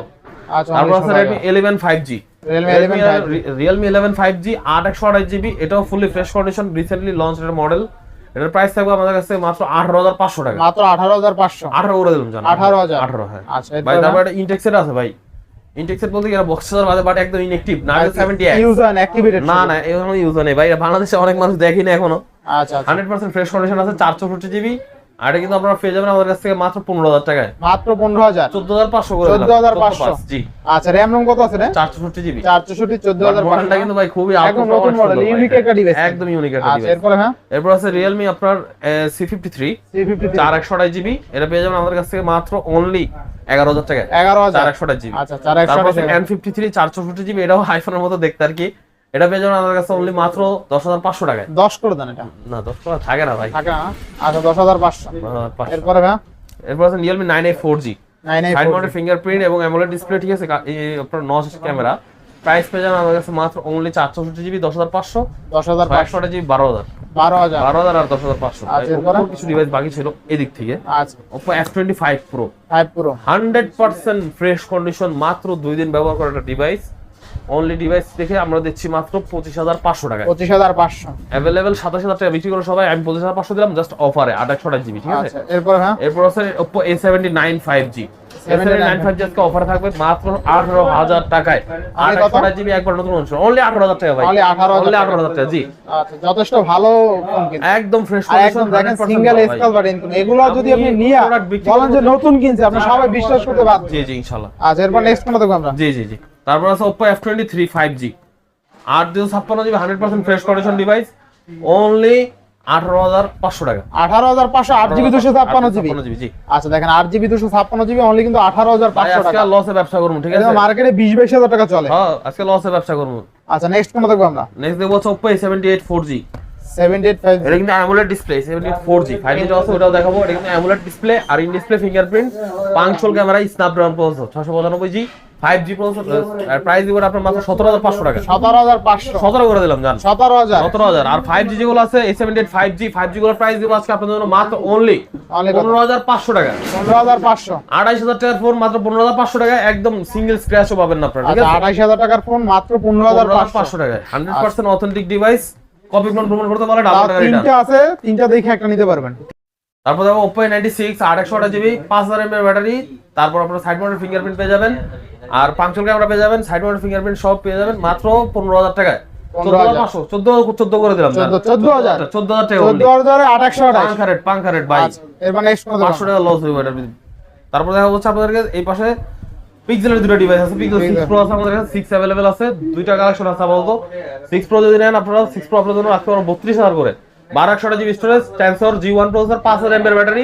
S1: আচ্ছা
S2: তারপর আছে Redmi eleven five G
S1: Realme eleven five
S2: Realme eleven five G আট একশো আঠাশ জিবি এটাও fully fresh condition recently launch এর মডেল এটার প্রাইস থাকবে আমাদের কাছে মাত্র আঠারো হাজার পাঁচশো টাকা।
S1: মাত্র আঠারো হাজার পাঁচশো।
S2: আঠারো করে দিলাম জান।
S1: 18,000
S2: আঠারো হ্যাঁ।
S1: আচ্ছা
S2: ভাই তারপর একটা ইনটেক্সের আছে ভাই। ইনটেক্সের বলতে এটা বক্সের বাদে বাট একদম ইনএক্টিভ না সেভেন্টি
S1: ইউজার অ্যাক্টিভেটেড
S2: না না এখনও ইউজ নেই। ভাই বাংলাদেশে অনেক মানুষ দেখি না এখনও।
S1: আচ্ছা আচ্ছা।
S2: হান্ড্রেড পার্সেন্ট ফ্রেশ কন্ডিশন আছে চার চৌষট্টি জিবি আর এটা কিন্তু আপনারা পেয়ে যাবেন আমাদের কাছ থেকে মাত্র পনেরো হাজার টাকায়।
S1: মাত্র পনেরো হাজার?
S2: চোদ্দ হাজার পাঁচশো করে
S1: 14,500
S2: জি।
S1: আচ্ছা র্যাম রোম কত আছে রে?
S2: চার জিবি।
S1: চার চৌষট্টি চোদ্দ হাজার
S2: মডেলটা কিন্তু ভাই খুবই
S1: একদম নতুন মডেল ইউনিক একটা ডিভাইস
S2: একদম ইউনিক একটা
S1: আচ্ছা
S2: ডিভাইস
S1: এরপরে হ্যাঁ?
S2: এরপর আছে রিয়েলমি আপনার সি ফিফটি থ্রি চার একশো আঠাশ জিবি। এটা পেয়ে যাবেন আমাদের কাছ থেকে মাত্র অনলি এগারো হাজার টাকায়।
S1: এগারো হাজার।
S2: একশো আঠাশ জিবি।
S1: আচ্ছা চার একশো
S2: এন ফিফটি থ্রি চার চৌষট্টি জিবি। এটাও আইফোনের মতো দেখতে আর কি। এটা পেয়ে যাবেন আমাদের কাছে অনলি মাত্র দশ হাজার পাঁচশো টাকায়।
S1: দশ করে দেন এটা।
S2: না দশ টাকা থাকে না ভাই।
S1: থাকে না আচ্ছা দশ হাজার পাঁচশো। এরপরে
S2: এরপর আছে Realme
S1: nine eight
S2: four G fingerprint এবং অ্যামোলেড ডিসপ্লে ঠিক আছে? আপনার ক্যামেরা। প্রাইস পেয়ে যাবেন আমাদের কাছে মাত্র অনলি চার চৌষট্টি জিবি দশ হাজার পাঁচশো।
S1: দশ হাজার পাঁচশো।
S2: জিবি বারো হাজার।
S1: বারো হাজার।
S2: বারো হাজার আর দশ হাজার পাঁচশো।
S1: আচ্ছা?
S2: কিছু ডিভাইস বাকি ছিল এদিক থেকে। Oppo F twenty five pro
S1: five pro
S2: hundred percent fresh condition মাত্র দুই দিন ব্যবহার করা একটা ডিভাইস অনলি ডিভাইস দেখে আমরা দিচ্ছি মাত্র পঁচিশ হাজার পাঁচশো টাকা
S1: পঁচিশ হাজার পাঁচশো।
S2: অ্যাভেলেবেল সাতাশ হাজার টাকা বিক্রি করে সবাই আমি পঁচিশ হাজার পাঁচশো দিলাম জাস্ট অফারে ছটা জিবি ঠিক আছে?
S1: এরপর এরপরে হ্যাঁ?
S2: এরপর আছে Oppo A seventy nine five G আজকে অফার থাকবে মাত্র আঠারো হাজার টাকায়।
S1: আমি কত?
S2: জিবি একবার নতুন অনুষ্ঠান অনলি আঠারো হাজার টাকা ভাই। অনলি আঠারো হাজার টাকা। জি।
S1: আচ্ছা যথেষ্ট ভালো
S2: একদম ফ্রেশ
S1: একদম দেখেন সিঙ্গেল স্কাল বাটন এগুলো যদি আপনি
S2: আপনি
S1: নিয়ে বলেন যে নতুন কিনছে আপনি সবাই বিশ্বাস করতে বাধ্য।
S2: জি জি
S1: আচ্ছা এরপর নেক্সট কোনটা দেখব আমরা।
S2: জি জি জি। তারপর আছে Oppo F23 5G আট দুশো ছাপ্পান্ন GB hundred percent fresh condition device only আঠারো হাজার পাঁচশো টাকা।
S1: আঠারো হাজার পাঁচশো আট জিবি দুশো ছাপ্পান্ন জিবি।
S2: জি।
S1: আচ্ছা দেখেন আট জিবি দুশো ছাপ্পান্ন জিবি অনলি কিন্তু আঠারো হাজার পাঁচশো টাকা।
S2: লসে ব্যবসা করব ঠিক আছে?
S1: মার্কেটে বিশ বাইশ হাজার টাকা চলে।
S2: হ্যাঁ আজকে লসে ব্যবসা করব।
S1: আচ্ছা নেক্সট কোনটা দেখব আমরা?
S2: নেক্সট দেখব হচ্ছে Oppo A78 4G
S1: seventy eight
S2: এটা কিন্তু অ্যামুলেট ডিসপ্লে 78 4G 5G যেটা আছে ওটাও দেখাবো। এটা কিন্তু অ্যামুলেট ডিসপ্লে আর in display fingerprint পাঁচশোল camera Snapdragon processor 695G 5G processor R price দিব আপনার মাত্র 17500 টাকা।
S1: সতেরো হাজার পাঁচশো।
S2: 17 করে দিলাম জান।
S1: সতেরো হাজার।
S2: সতেরো হাজার। আর ফাইভ জি যেগুলো আছে A seventy five G five G গুলোর প্রাইস দিব আজকে আপনাদের জন্য মাত্র অনলি
S1: Only কত?
S2: পনেরো হাজার পাঁচশো টাকা।
S1: পনেরো হাজার পাঁচশো।
S2: আড়াইশ হাজার টাকার ফোন মাত্র পনেরো হাজার পাঁচশো টাকা একদম সিঙ্গেল স্ক্র্যাচও পাবেন না আপনারা ঠিক
S1: আচ্ছা
S2: আছে?
S1: আঠাইশ হাজার টাকার ফোন মাত্র পনেরো হাজার
S2: পনেরো হাজার
S1: পাঁচশো
S2: পাঁচশো hundred percent authentic device copy phone প্রমাণ করতে পারে
S1: তাও
S2: ডাবল টাকা
S1: তিনটা আছে তিনটা দেখে একটা নিতে পারবেন।
S2: তারপর দেখো ওপো নাইনটি সিক্স আট একশো আঠাশ জিবি পাঁচ হাজার এমএর ব্যাটারি তারপর আপনার সাইড মাউন্টেড ফিঙ্গারপ্রিন্ট পেয়ে যাবেন। আর পাংচুয়াল ক্যামেরা পেয়ে যাবেন সাইড মাউন্টেড ফিঙ্গারপ্রিন্ট সব পেয়ে যাবেন মাত্র পনেরো হাজার টাকায় চোদ্দ হাজার
S1: 15,000
S2: পাঁচশো চোদ্দ চোদ্দ করে দিলাম
S1: চোদ্দ চোদ্দ হাজার
S2: চোদ্দ হাজার টাকা
S1: চোদ্দ হাজার আট একশো আঠাইশ
S2: পাঙ্খা রেট পাঙ্খা রেট ভাই
S1: আচ্ছা এরপর নেক্সট কোনটা
S2: পাঁচশো
S1: দেখবো
S2: টাকা লস হইব এটার ভিতরে। তারপর দেখা হচ্ছে আপনাদেরকে এই পাশে পিক্সেলের দুটো ডিভাইস আছে পিক্সেল
S1: Pixel।
S2: 6 প্রো আছে আমাদের কাছে 6 अवेलेबल আছে দুইটা কালেকশন আছে আপাতত 6 প্রো যদি নেন আপনারা 6 প্রো আপনাদের জন্য রাখতে পারবেন 32000 করে 12 GB storage Tensor G1 processor 5000 এমএর ব্যাটারি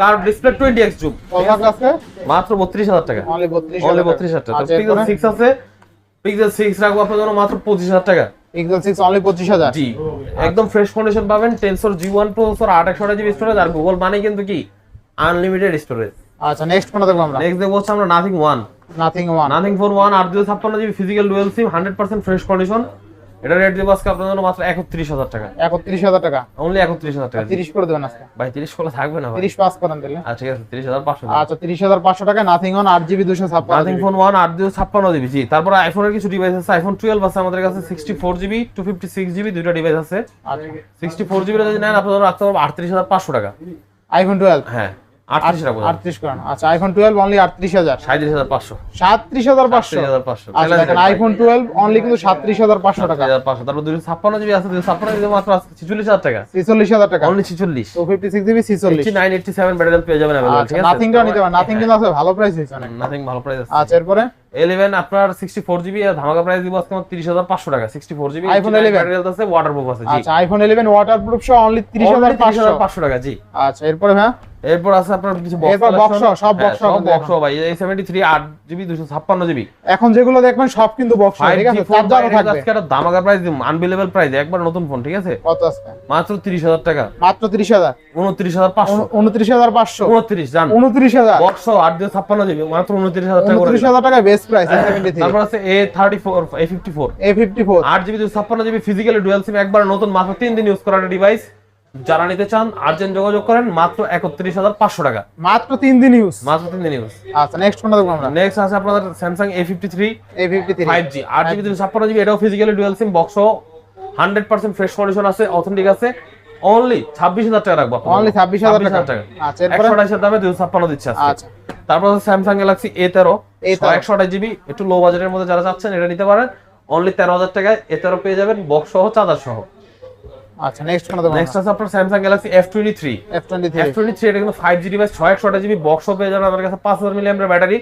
S2: কার ডিসপ্লে 20x জুম
S1: কত আজকে
S2: মাত্র 32000 টাকা।
S1: অনলি 32
S2: অনলি 32000 টাকা।
S1: আচ্ছা
S2: পিক্সেল
S1: এরপরে?
S2: 6 আছে। পিক্সেল 6 রাখব আপনাদের জন্য মাত্র 25000 টাকা।
S1: পিক্সেল 6 অনলি 25000
S2: জি। একদম ফ্রেশ কন্ডিশন পাবেন Tensor G1 processor 8 GB storage আর গুগল মানে কিন্তু কি? আনলিমিটেড স্টোরেজ
S1: আচ্ছা নেক্সট কোন দেখব আমরা?
S2: নেক্সট দেখব হচ্ছে আমরা Nothing one
S1: Nothing one
S2: Nothing four one আর দুশো ছাপ্পান্ন GB physical dual SIM hundred percent fresh condition এটা রেট দেবো আজকে আপনার জন্য মাত্র একত্রিশ হাজার টাকা।
S1: 31000 টাকা।
S2: অনলি একত্রিশ হাজার টাকা
S1: 30 করে দেবেন আজকে।
S2: ভাই তিরিশ করলে থাকবে না ভাই।
S1: 30 পাস করেন দিলে
S2: আচ্ছা ঠিক আছে তিরিশ হাজার পাঁচশো
S1: আচ্ছা 30500 টাকা Nothing one 8GB 256
S2: Nothing phone one আট দুশো ছাপ্পান্ন জিবি জি। তারপরে আইফোনের কিছু ডিভাইস আছে। আইফোন টুয়েলভ আছে আমাদের কাছে sixty four GB two fifty six GB দুইটা ডিভাইস আছে।
S1: আচ্ছা।
S2: সিক্সটি ফোর জিবি যদি নেন আপনার জন্য রাখতে পারব আটত্রিশ হাজার পাঁচশো টাকা।
S1: আইফোন 12
S2: হ্যাঁ। আটত্রিশ রাখব
S1: 38 করেন আচ্ছা আইফোন 12 অনলি 38000
S2: সাঁত্রিশ হাজার পাঁচশো।
S1: 37500
S2: হাজার পাঁচশো।
S1: আচ্ছা দেখেন আইফোন 12 অনলি কিন্তু 37500 টাকা।
S2: পাঁচশো। তারপর দুশো ছাপ্পান্ন জিবি আছে দুশো ছাপ্পান্ন জিবি মাত্র ছিচল্লিশ হাজার টাকা।
S1: 46000 টাকা।
S2: অনলি ছিচল্লিশ।
S1: 256GB 46
S2: nine eighty seven battery পেয়ে যাবেন
S1: আচ্ছা নিতে পারেন নাথিং কিন্তু আছে ভালো প্রাইস
S2: নাথিং ভালো প্রাইস আছে।
S1: আচ্ছা এরপরে?
S2: ইলেভেন আপনার সিক্সটি ফোর জিবি ধামাকা প্রাইস দিব আজকে তিরিশ হাজার পাঁচশো টাকা। Sixty four GB
S1: iPhone 11
S2: battery আছে ওয়াটার প্রুফ আছে জি।
S1: আচ্ছা আইফোন 11 ওয়াটারপ্রুফ সহ অনলি 30500
S2: 30500 পাঁচশো। টাকা জি।
S1: আচ্ছা এরপরে হ্যাঁ?
S2: এরপর আছে আপনার কিছু
S1: বক্স এরপর সহ, সব box সহ
S2: সব বক্স ভাই এই সেভেন্টি থ্রি আট জিবি দুশো ছাপ্পান্ন জিবি
S1: এখন যেগুলো দেখবেন সব কিন্তু বক্স ঠিক আছে? চার্জারও থাকবে
S2: আজকে একটা ধামাকা প্রাইস দিব আনবিলেবল প্রাইস একবার নতুন ফোন ঠিক আছে?
S1: কত আছে?
S2: মাত্র তিরিশ হাজার টাকা।
S1: মাত্র 30000
S2: উনত্রিশ হাজার পাঁচশো।
S1: 29500
S2: উনত্রিশ জান।
S1: 29000
S2: বক্স আট দুশো ছাপ্পান্ন জিবি মাত্র উনত্রিশ হাজার টাকা করে
S1: 29000 টাকা বেস্ট প্রাইস
S2: তারপর আছে A thirty four A fifty four
S1: A54
S2: আট জিবি দুশো ছাপ্পান্ন জিবি ফিজিক্যালি ডুয়াল সিম একবার নতুন মাত্র তিন দিন ইউজ করার ডিভাইস যারা নিতে চান আর্জেন্ট যোগাযোগ করেন মাত্র একত্রিশ হাজার পাঁচশো টাকা।
S1: মাত্র 3 দিন ইউজ
S2: মাত্র তিন দিন ইউজ
S1: আচ্ছা নেক্সট কোনটা দেখব আমরা।
S2: নেক্সট আছে আপনাদের Samsung A fifty three
S1: A53
S2: five G আট জিবি দুশো ছাপ্পান্ন জিবি এটাও physically dual SIM box hundred percent fresh condition আছে অথেন্টিক আছে। অনলি ছাব্বিশ হাজার টাকা রাখব
S1: অনলি 26000 টাকা। আচ্ছা এরপরে?
S2: একশো আঠাশের দামে দুশো ছাপ্পান্ন দিচ্ছে আজকে।
S1: আচ্ছা।
S2: তারপর স্যামসাং গ্যালাক্সি এ তেরো।
S1: A13
S2: একশো আঠাশ জিবি একটু লো বাজেটের মধ্যে যারা চাচ্ছেন এটা নিতে পারেন। অনলি তেরো হাজার টাকায় এ তেরো পেয়ে যাবেন বক্স সহ চার্জার সহ।
S1: আচ্ছা নেক্সট কোনটা দেখব
S2: নেক্সট আছে আপনার F twenty three
S1: F23
S2: three এটা কিন্তু ডিভাইস জিবি বক্স পেয়ে যাবেন আমার কাছে পাঁচ হাজার milli battery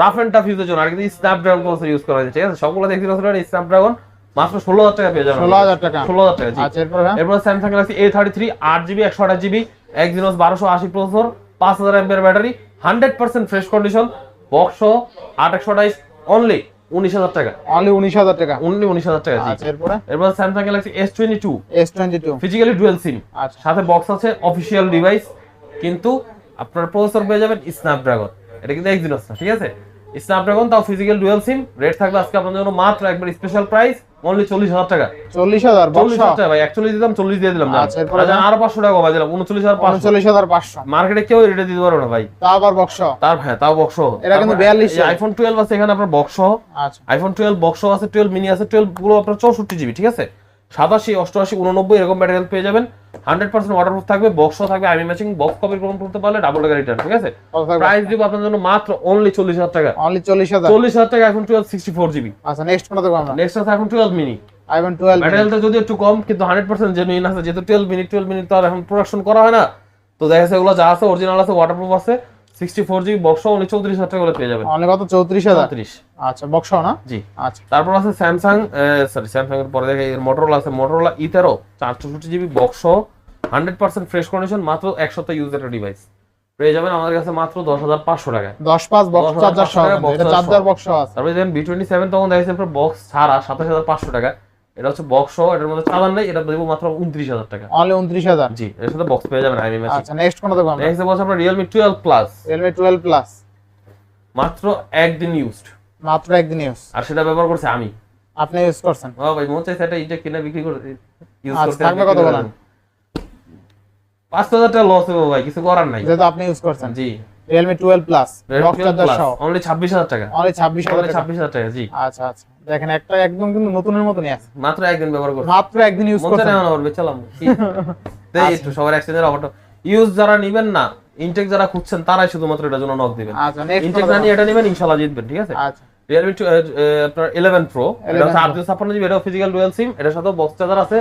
S2: rough and tough ইউজের জন্য। আর কিন্তু স্ন্যাপড্রাগন প্রসেসর ইউজ করা হয়েছে ঠিক আছে? সবগুলো দেখতে পাচ্ছেন স্ন্যাপড্রাগন মাত্র ষোলো হাজার টাকা পেয়ে যাবেন
S1: 16000 টাকা।
S2: ষোলো হাজার টাকা
S1: আচ্ছা এরপর
S2: Samsung Galaxy A thirty three আট জিবি একশো আঠাশ জিবি এক্সিনোস বারোশো আশি প্রসেসর পাঁচ হাজার ampere battery hundred percent fresh condition box আট একশো আঠাইশ অনলি উনিশ হাজার টাকা।
S1: অনলি 19000 টাকা।
S2: অনলি উনিশ হাজার টাকা
S1: আচ্ছা এরপরে?
S2: এরপর Samsung Galaxy S twenty two
S1: S22
S2: physically dual
S1: SIM
S2: সাথে বক্স আছে অফিসিয়াল ডিভাইস কিন্তু আপনার প্রসেসর পেয়ে যাবেন স্ন্যাপড্রাগন এটা কিন্তু এক্সিনোস না ঠিক আছে? স্ন্যাপড্রাগন তাও ফিজিক্যাল ডুয়েল সিম রেট থাকবে আজকে আপনাদের জন্য মাত্র একবার স্পেশাল প্রাইস অনলি চল্লিশ হাজার টাকা।
S1: 40000 বক্স
S2: চল্লিশ হাজার টাকা ভাই একচল্লিশ দিলাম চল্লিশ দিয়ে দিলাম
S1: আচ্ছা,
S2: আচ্ছা, পাঁচশো টাকা দিলাম উনচল্লিশ হাজার পাঁচশো।
S1: 39500
S2: মার্কেটে কেউ রেটে দিতে পারবে না ভাই।
S1: তাও আবার বক্স
S2: তার হ্যাঁ তাও বক্স
S1: এটা কিন্তু 42
S2: আইফোন টুয়েলভ আছে এখানে আপনার বক্স
S1: আচ্ছা।
S2: আইফোন টুয়েলভ বক্স আছে টুয়েলভ মিনি আছে টুয়েলভ পুরো আপনার চৌষট্টি জিবি ঠিক আছে? সাতাশি অষ্টআশি উননব্বই এরকম ব্যাটারি পেয়ে যাবেন। হান্ড্রেড পার্সেন্ট ওয়াটারপ্রুফ থাকবে বক্সও থাকবে আইমি ম্যাচিং বক্স কপি গ্রহণ করতে পারলে ডাবল টাকা রিটার্ন ঠিক আছে? প্রাইস দিব আপনার জন্য মাত্র অনলি চল্লিশ হাজার টাকা।
S1: অনলি 40000
S2: চল্লিশ হাজার টাকা এখন টুয়েলভ সিক্সটি ফোর জিবি
S1: আচ্ছা নেক্সট কোনটা দেখব আমরা?
S2: নেক্সট আছে আইফোন টুয়েলভ মিনি
S1: আইফোন 12
S2: ব্যাটারিটা যদি একটু কম কিন্তু হান্ড্রেড পার্সেন্ট জেনুইন আছে। যেহেতু টুয়েলভ মিনিট টুয়েলভ মিনিট তো আর এখন প্রোডাকশন করা হয় না তো দেখা যাচ্ছে এগুলো যা আছে অরিজিনাল আছে ওয়াটারপ্রুফ আছে। Sixty four GB box only চৌত্রিশ হাজার টাকা করে পেয়ে যাবেন।
S1: অনলি কত? 34000
S2: চৌত্রিশ।
S1: আচ্ছা বক্স না?
S2: জি।
S1: আচ্ছা।
S2: তারপর আছে স্যামসাং সরি স্যামসাং এর পরে দেখে মোটরোলা আছে। মোটরোলা ই তেরো চার চৌষট্টি GB box hundred percent fresh condition মাত্র এক সপ্তাহ ইউজ একটা ডিভাইস পেয়ে যাবেন আমাদের কাছে মাত্র দশ হাজার পাঁচশো টাকায়
S1: 10 পাঁচ বক্স
S2: 10,500
S1: চার্জার সহ
S2: টাকা
S1: এটা চার্জার বক্স আছে।
S2: তারপরে সেভেন তখন দেখেছেন বক্স ছাড়া সাতাশ হাজার পাঁচশো টাকা। এটা হচ্ছে বক্স এটার মধ্যে চালান নেই এটা দেবো মাত্র উনত্রিশ হাজার টাকা।
S1: অনলি 29000
S2: জি এর সাথে বক্স পেয়ে যাবেন আইমি
S1: আচ্ছা নেক্সট কোনটা দেখব
S2: নেক্সট বলছে আপনার Realme twelve plus
S1: Realme 12 plus
S2: মাত্র একদিন ইউজড
S1: মাত্র একদিন ইউজ
S2: আর সেটা ব্যবহার করছে আমি।
S1: আপনি ইউজ করছেন?
S2: ও ভাই মন চাইছে এটা এটা কিনে বিক্রি করে ইউজ
S1: আচ্ছা,
S2: করতে
S1: থাকবে কত বলেন?
S2: পাঁচ হাজার টাকা লস হবে ভাই কিছু করার নাই।
S1: যেহেতু আপনি ইউজ করছেন।
S2: জি।
S1: Realme 12 প্লাস বক্স চার্জার সহ।
S2: অনলি ছাব্বিশ হাজার টাকা।
S1: অনলি 26000
S2: অনলি
S1: টাকা।
S2: জি।
S1: আচ্ছা আচ্ছা। দেখেন একটা একদম কিন্তু নতুনের মতনই আছে।
S2: মাত্র একদিন ব্যবহার করছি।
S1: মাত্র একদিন ইউজ
S2: মন না আমার বেচালাম দেই
S1: আচ্ছা।
S2: একটু সবার এক্সচেঞ্জের অফারটা ইউজ যারা নিবেন না ইনটেক যারা খুঁজছেন তারাই শুধুমাত্র এটার জন্য নক দিবেন।
S1: আচ্ছা
S2: ইনটেক না নিয়ে এটা নিবেন ইনশাআল্লাহ জিতবেন ঠিক আছে?
S1: আচ্ছা।
S2: রিয়েলমি আপনার ইলেভেন প্রো এটা হচ্ছে
S1: Pro।
S2: আট দুশো ছাপ্পান্ন জিবি এটাও ফিজিক্যাল ডুয়েল সিম এটার সাথে বক্স চার্জার আছে।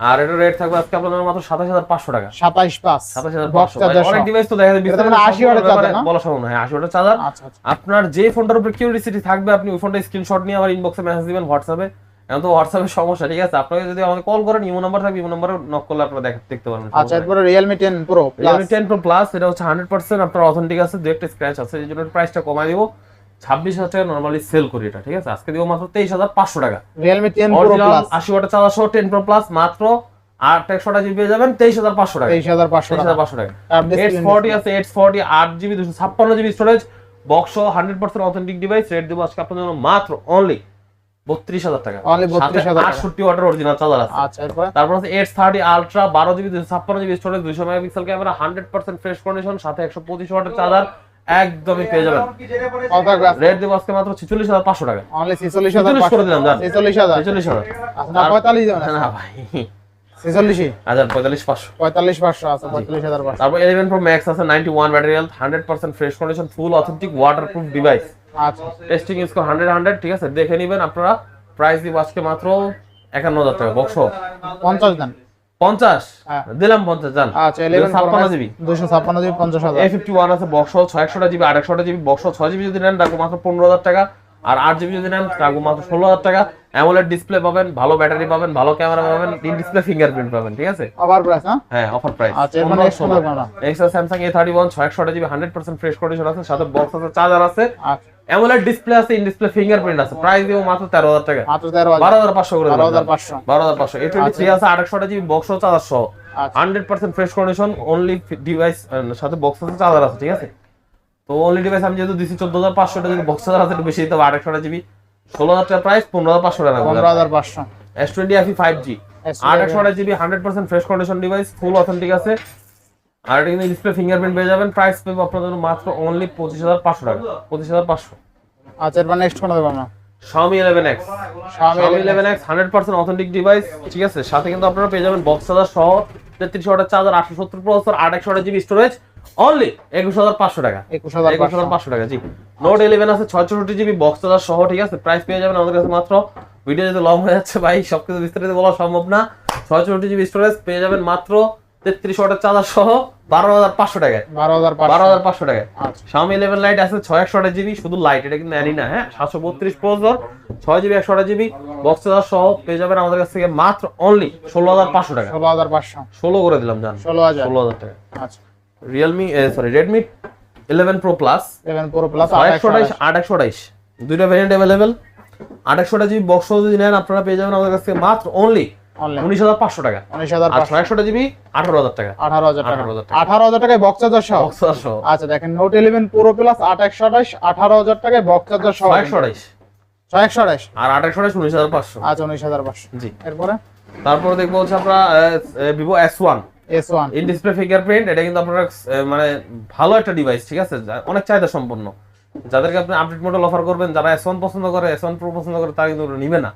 S2: আর এটা রেট থাকবে আজকে আপনাদের মাত্র সাতাশ হাজার পাঁচশো টাকা।
S1: সাতাইশ পাঁচ। চার্জার
S2: অনেক ডিভাইস তো দেখা যায়
S1: মানে 80 ওয়াটের চার্জার
S2: বলা সম্ভব না হ্যাঁ আশি ওয়াটের চার্জার
S1: আচ্ছা আচ্ছা।
S2: আপনার যে ফোনটার উপরে কিউরিসিটি থাকবে আপনি ওই ফোনটা স্ক্রিনশট নিয়ে ইনবক্সে মেসেজ দিবেন হোয়াটসঅ্যাপে এখন তো হোয়াটসঅ্যাপে সমস্যা ঠিক আছে? আপনাকে যদি আমাকে কল করেন ইমো নাম্বার থাকবে ইমো নাম্বারে নক করলে আপনারা দেখ- দেখতে পারবেন
S1: আচ্ছা এরপরে Realme ten pro
S2: Realme ten pro plus এটা হচ্ছে হান্ড্রেড পার্সেন্ট আপনার অথেন্টিক আছে দু একটা স্ক্র্যাচ আছে এই জন্য প্রাইসটা কমাই দিব। ছাব্বিশ হাজার টাকা নর্মালি সেল করি এটা ঠিক আছে? আজকে দিব মাত্র তেইশ হাজার পাঁচশো টাকা।
S1: রিয়েলমি টেন
S2: আশি চার্জার সহ টেন প্রো প্লাস মাত্র আট একশোটা জিবি যাবেন তেইশ হাজার পাঁচশো টাকা।
S1: তেইশ হাজার পাঁচশো
S2: হাজার পাঁচশো টাকা। এইট ফোরটি আছে এইট ফোরটি আট জিবি দুশো ছাপ্পান্ন GB storage box hundred percent authentic device rate দেবো আজকে আপনার জন্য মাত্র অনলি বত্রিশ হাজার টাকা।
S1: Only 32,000 টাকা।
S2: আটষট্টি ওয়াটের অরিজিনাল চার্জার আছে।
S1: আচ্ছা
S2: তারপর হচ্ছে এইট থার্টি আলট্রা বারো জিবি দুশো ছাপ্পান্ন জিবি স্টোরেজ দুশো megapixel camera hundred percent fresh condition সাথে একশো পঁচিশ ওয়াটের চার্জার একদমই পেয়ে যাবেন। রেট দেবো আজকে মাত্র ছিচল্লিশ হাজার পাঁচশো টাকা।
S1: ছেচল্লিশ
S2: করে দিলাম।
S1: ছেচল্লিশ হাজার।
S2: ছেচল্লিশ হাজার।
S1: আচ্ছা না পঁয়তাল্লিশ
S2: না ভাই। পাঁচশো।
S1: আচ্ছা পঁয়তাল্লিশ হাজার
S2: তারপর ইলেভেন প্রো ম্যাক্স আছে ninety one hundred percent fresh condition full authentic waterproof device
S1: আচ্ছা।
S2: টেস্টিং হান্ড্রেড ঠিক আছে? দেখে নেবেন আপনারা। প্রাইস দিব আজকে মাত্র একান্ন হাজার টাকা বক্স
S1: পঞ্চাশ দেন।
S2: পঞ্চাশ?
S1: হ্যাঁ।
S2: দিলাম পঞ্চাশ জান।
S1: আচ্ছা
S2: জিবি।
S1: দুশো ছাপ্পান্ন জিবি
S2: আছে বক্স জিবি বক্স ছয় জিবি যদি নেন রাখব মাত্র পনেরো হাজার টাকা। আর আট জিবি যদি নেন রাখব মাত্র টাকা। অ্যামোলেড ডিসপ্লে পাবেন ভালো ব্যাটারি পাবেন ভালো ক্যামেরা পাবেন ইন ডিসপ্লে ফিঙ্গারপ্রিন্ট পাবেন ঠিক আছে?
S1: প্রাইস হ্যাঁ?
S2: হ্যাঁ অফার প্রাইস
S1: আচ্ছা
S2: extra Samsung A thirty one ছয় একশোটা GB hundred percent fresh condition আছে সাথে বক্স আছে চার্জার আছে।
S1: আচ্ছা।
S2: অ্যামোলেড ডিসপ্লে আছে ইন ডিসপ্লে ফিঙ্গারপ্রিন্ট আছে। প্রাইস দিব মাত্র তেরো হাজার টাকা।
S1: মাত্র তেরো
S2: বারো
S1: হাজার
S2: হাজার পাঁচশো করে
S1: বারো হাজার পাঁচশো।
S2: বারো হাজার পাঁচশো। এ টোয়েন্টি থ্রি আছে আটশোটা জিবি বক্স চার্জার সহ।
S1: আচ্ছা।
S2: Hundred percent fresh condition only device সাথে বক্স আছে চার্জার আছে ঠিক আছে? তো অনলি ডিভাইস আমি যেহেতু দিছি চোদ্দ হাজার পাঁচশো টাকা যদি বক্স চার্জার আছে একটু বেশি দিতে হবে। আটশোটা জিবি ষোলো হাজার টাকা প্রাইস পনেরো হাজার পাঁচশো টাকা
S1: পনেরো হাজার পাঁচশো।
S2: S twenty FE five G আট একশোটা GB hundred percent fresh condition device full authentic আছে। আর এটা কিন্তু ডিসপ্লে ফিঙ্গারপ্রিন্ট পেয়ে যাবেন। প্রাইস পেবো আপনাদের জন্য মাত্র অনলি পঁচিশ হাজার পাঁচশো টাকা। পঁচিশ হাজার পাঁচশো।
S1: আচ্ছা এরপর নেক্সট কোনটা দেবো আমরা।
S2: Xiaomi 11X
S1: Xiaomi
S2: Xiaomi 11X 100% authentic device ঠিক আছে? সাথে কিন্তু আপনারা পেয়ে যাবেন বক্স চার্জার সহ 33 ওয়াটের charger 870 processor 8 GB storage only 21500 টাকা।
S1: একুশ হাজার পাঁচশো।
S2: 21500 টাকা জি। নোট 11 আছে 664 জিবি বক্স চার্জার সহ ঠিক আছে? প্রাইস পেয়ে যাবেন আমাদের কাছে মাত্র। ভিডিও যদি লং হয়ে যাচ্ছে ভাই সবকিছু বিস্তারিত বলা সম্ভব না। 664 জিবি স্টোরেজ পেয়ে যাবেন মাত্র 33 ওয়াটের চার্জার সহ 12500 টাকায়।
S1: বারো হাজার পাঁচশো।
S2: বারো হাজার পাঁচশো টাকায়। Xiaomi 11 লাইট আছে ছয় একশো জিবি শুধু লাইট এটা কিন্তু নেনই না হ্যাঁ? সাতশো বত্রিশ প্রসেসর ছয় জিবি একশো জিবি বক্স চার্জার সহ পেয়ে যাবেন আমাদের কাছ থেকে মাত্র অনলি ষোলো হাজার পাঁচশো টাকা।
S1: ষোলো হাজার পাঁচশো।
S2: ষোলো করে দিলাম জান।
S1: ষোলো হাজার।
S2: ষোলো হাজার টাকা।
S1: আচ্ছা।
S2: Realme sorry Redmi eleven pro plus
S1: eleven pro plus
S2: ছয় একশো আঠাইশ আট একশো আঠাইশ দুইটা ভ্যারিয়েন্ট অ্যাভেলেবেল আট একশোটা জিবি বক্স যদি নেন আপনারা পেয়ে যাবেন আমাদের কাছ থেকে মাত্র অনলি উনিশ হাজার পাঁচশো টাকা।
S1: উনিশ হাজার পাঁচশো।
S2: একশোটা জিবি আঠারো হাজার টাকা।
S1: আঠারো হাজার টাকা। আঠারো হাজার টাকায় বক্স চার্জার সহ?
S2: বক্স চার্জার সহ।
S1: আচ্ছা দেখেন নোট ইলেভেন প্রো প্লাস আট একশো আঠাশ আঠারো হাজার টাকায় বক্স চার্জার সহ।
S2: একশো আঠাইশ
S1: ছয় একশো আঠাশ?
S2: আর আট একশো আঠাইশ উনিশ হাজার পাঁচশো।
S1: আচ্ছা উনিশ হাজার পাঁচশো।
S2: জি।
S1: এরপরে?
S2: তারপরে দেখব হচ্ছে আমরা Vivo
S1: S one
S2: in display fingerprint এটা কিন্তু আপনারা মানে ভালো একটা ডিভাইস ঠিক আছে? অনেক চাহিদা সম্পন্ন। যাদেরকে আপনি আপডেট মডেল অফার করবেন যারা এস ওয়ান পছন্দ করে এস ওয়ান প্রো পছন্দ করে তারা কিন্তু নিবে না।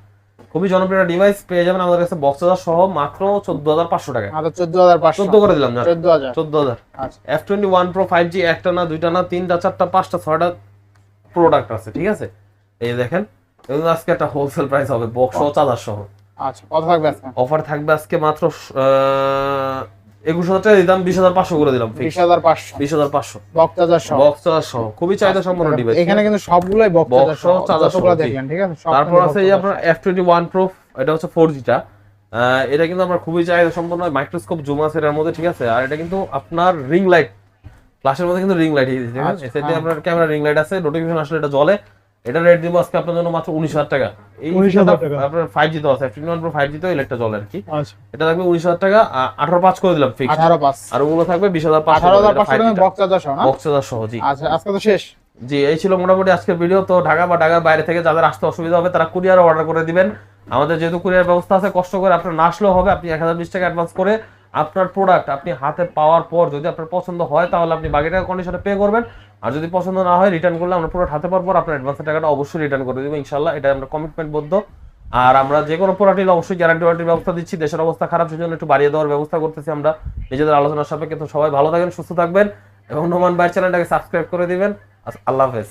S2: খুবই জনপ্রিয় ডিভাইস পেয়ে যাবেন আমাদের কাছে বক্স চার্জার সহ মাত্র চোদ্দ হাজার পাঁচশো টাকা।
S1: চোদ্দ হাজার পাঁচশো।
S2: চোদ্দ করে দিলাম
S1: না? হাজার।
S2: চোদ্দ হাজার।
S1: আচ্ছা।
S2: F twenty one pro five G একটা না দুইটা না তিনটা চারটা পাঁচটা ছয়টা প্রোডাক্ট আছে ঠিক আছে? এই দেখেন আজকে একটা হোলসেল প্রাইস হবে বক্স সহ চার্জার সহ।
S1: আচ্ছা কত থাকবে আজকে?
S2: অফার থাকবে আজকে মাত্র একুশ হাজার টাকা দিলাম বিশ হাজার পাঁচশো করে দিলাম
S1: বিশ হাজার পাঁচশো।
S2: বিশ হাজার পাঁচশো।
S1: বক্স চার্জার সহ।
S2: বক্স চার্জার সহ। খুবই চাহিদা সম্পন্ন ডিভাইস
S1: এখানে কিন্তু সবগুলোই বক্স চার্জার সহ
S2: সহ সহ, জি।
S1: দেখবেন ঠিক আছে?
S2: তারপর আছে এই আপনার এফ টোয়েন্টি ওয়ান প্রো এটা হচ্ছে ফোর জিটা এটা কিন্তু আপনার খুবই চাহিদা সম্পন্ন মাইক্রোস্কোপ জুম আছে এটার মধ্যে ঠিক আছে? আর এটা কিন্তু আপনার রিং লাইট ফ্ল্যাশের মধ্যে কিন্তু রিং লাইট ঠিক আছে?
S1: আচ্ছা।
S2: আপনার ক্যামেরা রিং লাইট আছে নোটিফিকেশন আসলে এটা জ্বলে। এটা রেট দিব আজকে আপনার জন্য মাত্র উনিশ হাজার টাকা। এই
S1: 19,000 টাকা।
S2: আপনার ফাইভ জি তো আছে twenty one pro five G তো ইলেকট্রা জ্বলে আর কি।
S1: আচ্ছা।
S2: এটা থাকবে উনিশ হাজার টাকা আঠারো পাঁচ করে দিলাম ফিক্স
S1: আঠারো পাঁচ।
S2: আর ওগুলো থাকবে বিশ হাজার পাঁচশো
S1: আঠারো হাজার পাঁচশো টাকা বক্স চার্জার সহ না?
S2: বক্স চার্জার সহ জি।
S1: আচ্ছা আজকে তো শেষ।
S2: জি এই ছিল মোটামুটি আজকের ভিডিও তো ঢাকা বা ঢাকার বাইরে থেকে যাদের আসতে অসুবিধা হবে তারা কুরিয়ার অর্ডার করে দিবেন। আমাদের যেহেতু কুরিয়ার ব্যবস্থা আছে কষ্ট করে আপনার না আসলেও হবে। আপনি এক হাজার বিশ টাকা অ্যাডভান্স করে আপনার প্রোডাক্ট আপনি হাতে পাওয়ার পর যদি আপনার পছন্দ হয় তাহলে আপনি বাকি টাকা কন্ডিশনে পে করবেন। আর যদি পছন্দ না হয় রিটার্ন করলে আমরা প্রোডাক্ট হাতে পাওয়ার পর আপনার অ্যাডভান্সের টাকাটা অবশ্যই রিটার্ন করে দেবো ইনশাল্লাহ এটা আমরা কমিটমেন্ট বদ্ধ আর আমরা যে কোনো প্রোডাক্টের অবশ্যই গ্যারান্টি ওয়ারেন্টির ব্যবস্থা দিচ্ছি। দেশের অবস্থা খারাপ, সেজন্য একটু বাড়িয়ে দেওয়ার ব্যবস্থা করতেছি আমরা। নিজেদের আলোচনার সাপেক্ষে। তো সবাই ভালো থাকবেন সুস্থ থাকবেন এবং নোমান বাইর চ্যানেলটাকে সাবস্ক্রাইব করে দিবেন। আল্লাহ হাফেজ।